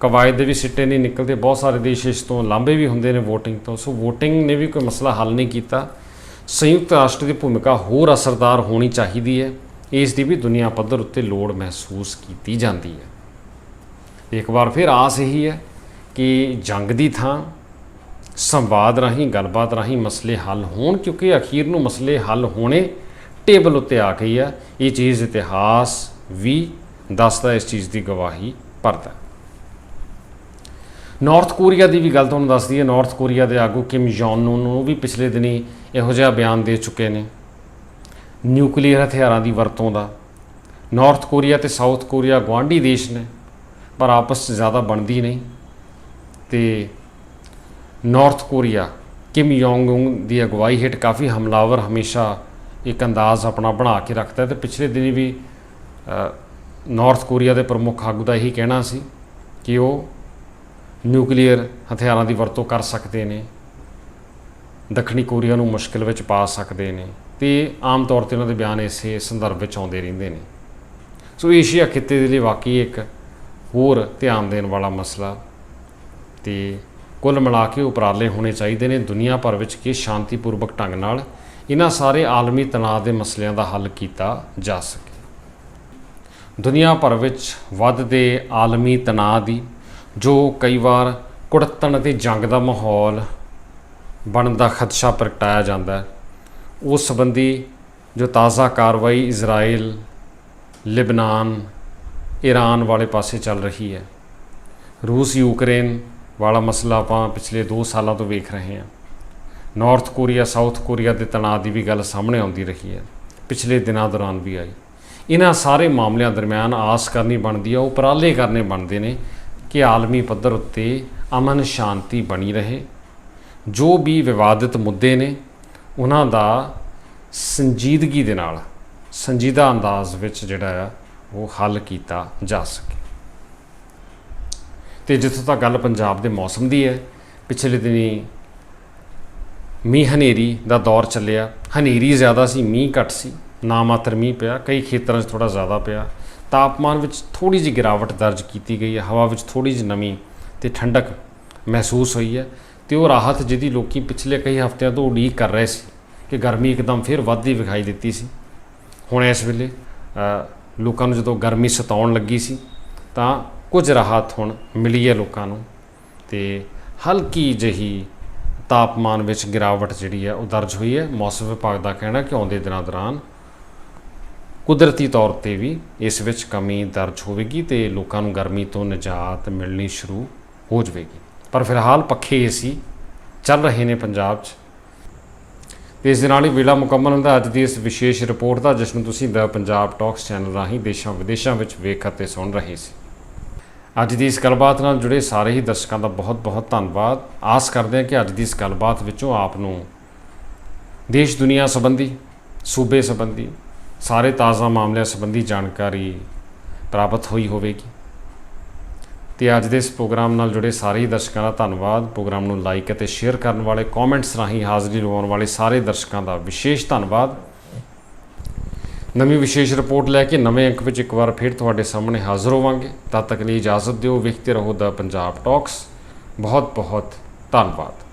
ਕਵਾਇਦ ਦੇ ਵੀ ਸਿੱਟੇ ਨਹੀਂ ਨਿਕਲਦੇ। ਬਹੁਤ ਸਾਰੇ ਦੇਸ਼ ਇਸ ਤੋਂ ਲਾਂਭੇ ਵੀ ਹੁੰਦੇ ਨੇ VOTING ਤੋਂ। ਸੋ VOTING ਨੇ ਵੀ ਕੋਈ ਮਸਲਾ ਹੱਲ ਨਹੀਂ ਕੀਤਾ। ਸੰਯੁਕਤ ਰਾਸ਼ਟਰ ਦੀ ਭੂਮਿਕਾ ਹੋਰ ਅਸਰਦਾਰ ਹੋਣੀ ਚਾਹੀਦੀ ਹੈ। ਇਸ ਦੀ ਵੀ ਦੁਨੀਆ ਪੱਧਰ ਉੱਤੇ ਲੋੜ ਮਹਿਸੂਸ ਕੀਤੀ ਜਾਂਦੀ ਹੈ। ਇੱਕ ਵਾਰ ਫਿਰ ਆਸ ਇਹੀ ਹੈ ਕਿ ਜੰਗ ਦੀ ਥਾਂ ਸੰਵਾਦ ਰਾਹੀਂ, ਗੱਲਬਾਤ ਰਾਹੀਂ ਮਸਲੇ ਹੱਲ ਹੋਣ, ਕਿਉਂਕਿ ਅਖੀਰ ਨੂੰ ਮਸਲੇ ਹੱਲ ਹੋਣੇ ਟੇਬਲ ਉੱਤੇ ਆ ਗਈ ਆ ਇਹ ਚੀਜ਼ ਇਤਿਹਾਸ ਵੀ ਦੱਸਦਾ, ਇਸ ਚੀਜ਼ ਦੀ ਗਵਾਹੀ ਭਰਦਾ। ਨਾਰਥ ਕੋਰੀਆ ਦੀ ਵੀ ਗੱਲ ਤੁਹਾਨੂੰ ਦੱਸਦੀ ਹੈ ਨਾਰਥ ਕੋਰੀਆ ਦੇ ਆਗੂ ਕਿਮ ਜੌਨ ਨੂੰ ਵੀ ਪਿਛਲੇ ਦਿਨੀ ਇਹੋ ਜਿਹਾ ਬਿਆਨ ਦੇ ਚੁੱਕੇ ਨੇ। ਨਿਊਕਲੀਅਰ ਹਥਿਆਰਾਂ ਦੀ ਵਰਤੋਂ ਦਾ। ਨਾਰਥ ਕੋਰੀਆ ਤੇ ਸਾਊਥ ਕੋਰੀਆ ਗੁਆਂਢੀ ਦੇਸ਼ ਨੇ, ਪਰ ਆਪਸ 'ਚ ਜ਼ਿਆਦਾ ਬਣਦੀ ਨਹੀਂ। ਤੇ ਨਾਰਥ ਕੋਰੀਆ ਕਿਮ ਯੋਂਗ ਉਨ ਦੀ ਅਗਵਾਈ ਹੇਠ ਕਾਫੀ ਹਮਲਾਵਰ ਹਮੇਸ਼ਾ ਇੱਕ ਅੰਦਾਜ਼ ਆਪਣਾ ਬਣਾ ਕੇ ਰੱਖਦਾ ਹੈ ਤੇ ਪਿਛਲੇ ਦਿਨੀ ਵੀ ਅ, ਨਾਰਥ ਕੋਰੀਆ ਦੇ ਪ੍ਰਮੁੱਖ ਆਗੂ ਦਾ ਇਹੀ ਕਹਿਣਾ ਸੀ ਕਿ ਉਹ ਨਿਊਕਲੀਅਰ ਹਥਿਆਰਾਂ ਦੀ ਵਰਤੋਂ ਕਰ ਸਕਦੇ ਨੇ ਦੱਖਣੀ ਕੋਰੀਆ ਨੂੰ ਮੁਸ਼ਕਿਲ ਵਿੱਚ ਪਾ ਸਕਦੇ ਨੇ ਤੇ ਆਮ ਤੌਰ ਤੇ ਉਹਨਾਂ ਦੇ ਬਿਆਨ ਇਸੇ ਸੰਦਰਭ ਵਿੱਚ ਆਉਂਦੇ ਰਹਿੰਦੇ ਨੇ। ਸੋ ਏਸ਼ੀਆ ਖਿੱਤੇ ਦੇ ਲਈ ਵਾਕਈ ਇੱਕ ਹੋਰ ਧਿਆਨ ਦੇਣ ਵਾਲਾ ਮਸਲਾ ਤੇ ਕੁੱਲ ਮਿਲਾ ਕੇ ਉਪਰਾਲੇ ਹੋਣੇ ਚਾਹੀਦੇ ਨੇ। ਦੁਨੀਆ ਭਰ ਵਿੱਚ ਕਿ ਸ਼ਾਂਤੀਪੂਰਵਕ ਢੰਗ ਨਾਲ ਇਹਨਾਂ ਸਾਰੇ ਆਲਮੀ ਤਣਾਅ ਦੇ ਮਸਲਿਆਂ ਦਾ ਹੱਲ ਕੀਤਾ ਜਾ ਸਕੇ। ਦੁਨੀਆ ਭਰ ਵਿੱਚ ਵੱਧਦੇ ਆਲਮੀ ਤਣਾਅ ਦੀ, ਜੋ ਕਈ ਵਾਰ ਕੁੜੱਤਣ ਅਤੇ ਜੰਗ ਦਾ ਮਾਹੌਲ ਬਣਨ ਦਾ ਖਦਸ਼ਾ ਪ੍ਰਗਟਾਇਆ ਜਾਂਦਾ ਹੈ, ਉਸ ਸੰਬੰਧੀ ਜੋ ਤਾਜ਼ਾ ਕਾਰਵਾਈ ਇਜ਼ਰਾਈਲ, ਲਿਬਨਾਨ ਈਰਾਨ ਵਾਲੇ ਪਾਸੇ ਚੱਲ ਰਹੀ ਹੈ। ਰੂਸ, ਯੂਕਰੇਨ ਵਾਲਾ ਮਸਲਾ ਆਪਾਂ ਪਿਛਲੇ 2 ਸਾਲਾਂ ਤੋਂ ਵੇਖ ਰਹੇ ਹਾਂ। ਨਾਰਥ ਕੋਰੀਆ ਸਾਊਥ ਕੋਰੀਆ ਦੇ ਤਣਾਅ ਦੀ ਵੀ ਗੱਲ ਸਾਹਮਣੇ ਆਉਂਦੀ ਰਹੀ ਹੈ। ਪਿਛਲੇ ਦਿਨਾਂ ਦੌਰਾਨ ਵੀ ਆਈ। ਇਹਨਾਂ ਸਾਰੇ ਮਾਮਲਿਆਂ ਦਰਮਿਆਨ ਆਸ ਕਰਨੀ ਬਣਦੀ ਹੈ, ਉਪਰਾਲੇ ਕਰਨੇ ਬਣਦੇ ਨੇ ਕਿ ਆਲਮੀ ਪੱਧਰ ਉੱਤੇ ਅਮਨ ਸ਼ਾਂਤੀ ਬਣੀ ਰਹੇ। ਜੋ ਵੀ ਵਿਵਾਦਿਤ ਮੁੱਦੇ ਨੇ, ਉਹਨਾਂ ਦਾ ਸੰਜੀਦਗੀ ਦੇ ਨਾਲ, ਸੰਜੀਦਾ ਅੰਦਾਜ਼ ਵਿੱਚ ਜਿਹੜਾ ਆ, ਉਹ ਹੱਲ ਕੀਤਾ ਜਾ ਸਕੇ। ਤੇ ਜਿੱਥੋਂ ਤੱਕ ਗੱਲ ਪੰਜਾਬ ਦੇ ਮੌਸਮ ਦੀ ਹੈ, ਪਿਛਲੇ ਦਿਨੀ ਮੀਂਹ ਹਨੇਰੀ ਦਾ ਦੌਰ ਚੱਲਿਆ। ਹਨੇਰੀ ਜ਼ਿਆਦਾ ਸੀ, ਮੀਂਹ ਘੱਟ ਸੀ, ਨਾ ਮਾਤਰ ਮੀਂਹ ਪਿਆ, ਕਈ ਖੇਤਰਾਂ 'ਚ ਥੋੜਾ ਜ਼ਿਆਦਾ ਪਿਆ। ਤਾਪਮਾਨ ਵਿੱਚ ਥੋੜੀ ਜਿਹੀ ਗਿਰਾਵਟ ਦਰਜ ਕੀਤੀ ਗਈ ਹੈ, ਹਵਾ ਵਿੱਚ ਥੋੜੀ ਜਿਹੀ ਨਮੀ ਤੇ ਠੰਡਕ ਮਹਿਸੂਸ ਹੋਈ ਹੈ ਤੇ ਉਹ ਰਾਹਤ ਜਿਹਦੀ ਲੋਕੀ ਪਿਛਲੇ ਕਈ ਹਫ਼ਤਿਆਂ ਤੋਂ ਉਡੀਕ ਕਰ ਰਹੇ ਸੀ ਕਿ ਗਰਮੀ ਇੱਕਦਮ ਫਿਰ ਵੱਧਦੀ ਵਿਖਾਈ ਦਿੱਤੀ ਸੀ। ਹੁਣ ਇਸ ਵੇਲੇ ਲੋਕਾਂ ਨੂੰ ਜਦੋਂ ਗਰਮੀ ਸਤਾਉਣ ਲੱਗੀ ਸੀ ਤਾਂ ਕੁਝ ਰਾਹਤ ਹੁਣ ਮਿਲੀ ਹੈ ਲੋਕਾਂ ਨੂੰ ਤੇ ਹਲਕੀ ਜਿਹੀ ਤਾਪਮਾਨ ਵਿੱਚ ਗਿਰਾਵਟ ਜਿਹੜੀ ਹੈ ਉਹ ਦਰਜ ਹੋਈ ਹੈ। ਮੌਸਮ ਵਿਭਾਗ ਦਾ ਕਹਿਣਾ ਕਿ ਆਉਂਦੇ ਦਿਨਾਂ ਦੌਰਾਨ ਕੁਦਰਤੀ ਤੌਰ ਤੇ ਵੀ ਇਸ ਵਿੱਚ ਕਮੀ ਦਰਜ ਹੋਵੇਗੀ ਤੇ ਲੋਕਾਂ ਨੂੰ ਗਰਮੀ ਤੋਂ ਨਿਜਾਤ ਮਿਲਣੀ ਸ਼ੁਰੂ ਹੋ ਜਾਵੇਗੀ। ਪਰ ਫਿਲਹਾਲ ਪੱਖੇ ਏਸੀ ਚੱਲ ਰਹੇ ਨੇ ਪੰਜਾਬ 'ਚ। ਤੇ ਇਸ ਦੇ ਨਾਲ ਹੀ ਵੇਲਾ ਮੁਕੰਮਲ ਹੁੰਦਾ। ਅੱਜ ਦੀ ਇਸ ਵਿਸ਼ੇਸ਼ ਰਿਪੋਰਟ ਦਾ ਜਿਸ ਨੂੰ ਤੁਸੀਂ ਦਾ ਪੰਜਾਬ ਟਾਕਸ ਚੈਨਲ ਰਾਹੀਂ ਦੇਸ਼ਾਂ ਵਿਦੇਸ਼ਾਂ ਵਿੱਚ ਵੇਖ ਅਤੇ ਸੁਣ ਰਹੇ ਸੀ। ਅੱਜ ਦੀ ਇਸ ਗੱਲਬਾਤ ਨਾਲ ਜੁੜੇ ਸਾਰੇ ਹੀ ਦਰਸ਼ਕਾਂ ਦਾ ਬਹੁਤ-ਬਹੁਤ ਧੰਨਵਾਦ। ਆਸ ਕਰਦੇ ਹਾਂ ਕਿ ਅੱਜ ਦੀ ਇਸ ਗੱਲਬਾਤ ਵਿੱਚੋਂ ਆਪ ਨੂੰ ਦੇਸ਼ ਦੁਨੀਆ ਸੰਬੰਧੀ, ਸੂਬੇ ਸੰਬੰਧੀ, ਸਾਰੇ ਤਾਜ਼ਾ ਮਾਮਲਿਆਂ ਸੰਬੰਧੀ ਜਾਣਕਾਰੀ ਪ੍ਰਾਪਤ ਹੋਈ ਹੋਵੇਗੀ। ਤੇ ਅੱਜ ਦੇ ਇਸ ਪ੍ਰੋਗਰਾਮ ਨਾਲ ਜੁੜੇ ਸਾਰੇ ਹੀ ਦਰਸ਼ਕਾਂ ਦਾ ਧੰਨਵਾਦ। ਪ੍ਰੋਗਰਾਮ ਨੂੰ ਲਾਈਕ ਅਤੇ ਸ਼ੇਅਰ ਕਰਨ ਵਾਲੇ, ਕਮੈਂਟਸ ਰਾਹੀਂ ਹਾਜ਼ਰੀ ਲਵਾਉਣ ਵਾਲੇ ਸਾਰੇ ਦਰਸ਼ਕਾਂ ਦਾ ਵਿਸ਼ੇਸ਼ ਧੰਨਵਾਦ। ਨਵੀਂ ਵਿਸ਼ੇਸ਼ ਰਿਪੋਰਟ ਲੈ ਕੇ ਨਵੇਂ ਅੰਕ ਵਿੱਚ ਇੱਕ ਵਾਰ ਫਿਰ ਤੁਹਾਡੇ ਸਾਹਮਣੇ ਹਾਜ਼ਰ ਹੋਵਾਂਗੇ। ਤਦ ਤੱਕ ਲਈ ਇਜਾਜ਼ਤ ਦਿਓ, ਵੇਖਦੇ ਰਹੋ ਦਾ ਪੰਜਾਬ ਟਾਕਸ। ਬਹੁਤ ਬਹੁਤ ਧੰਨਵਾਦ।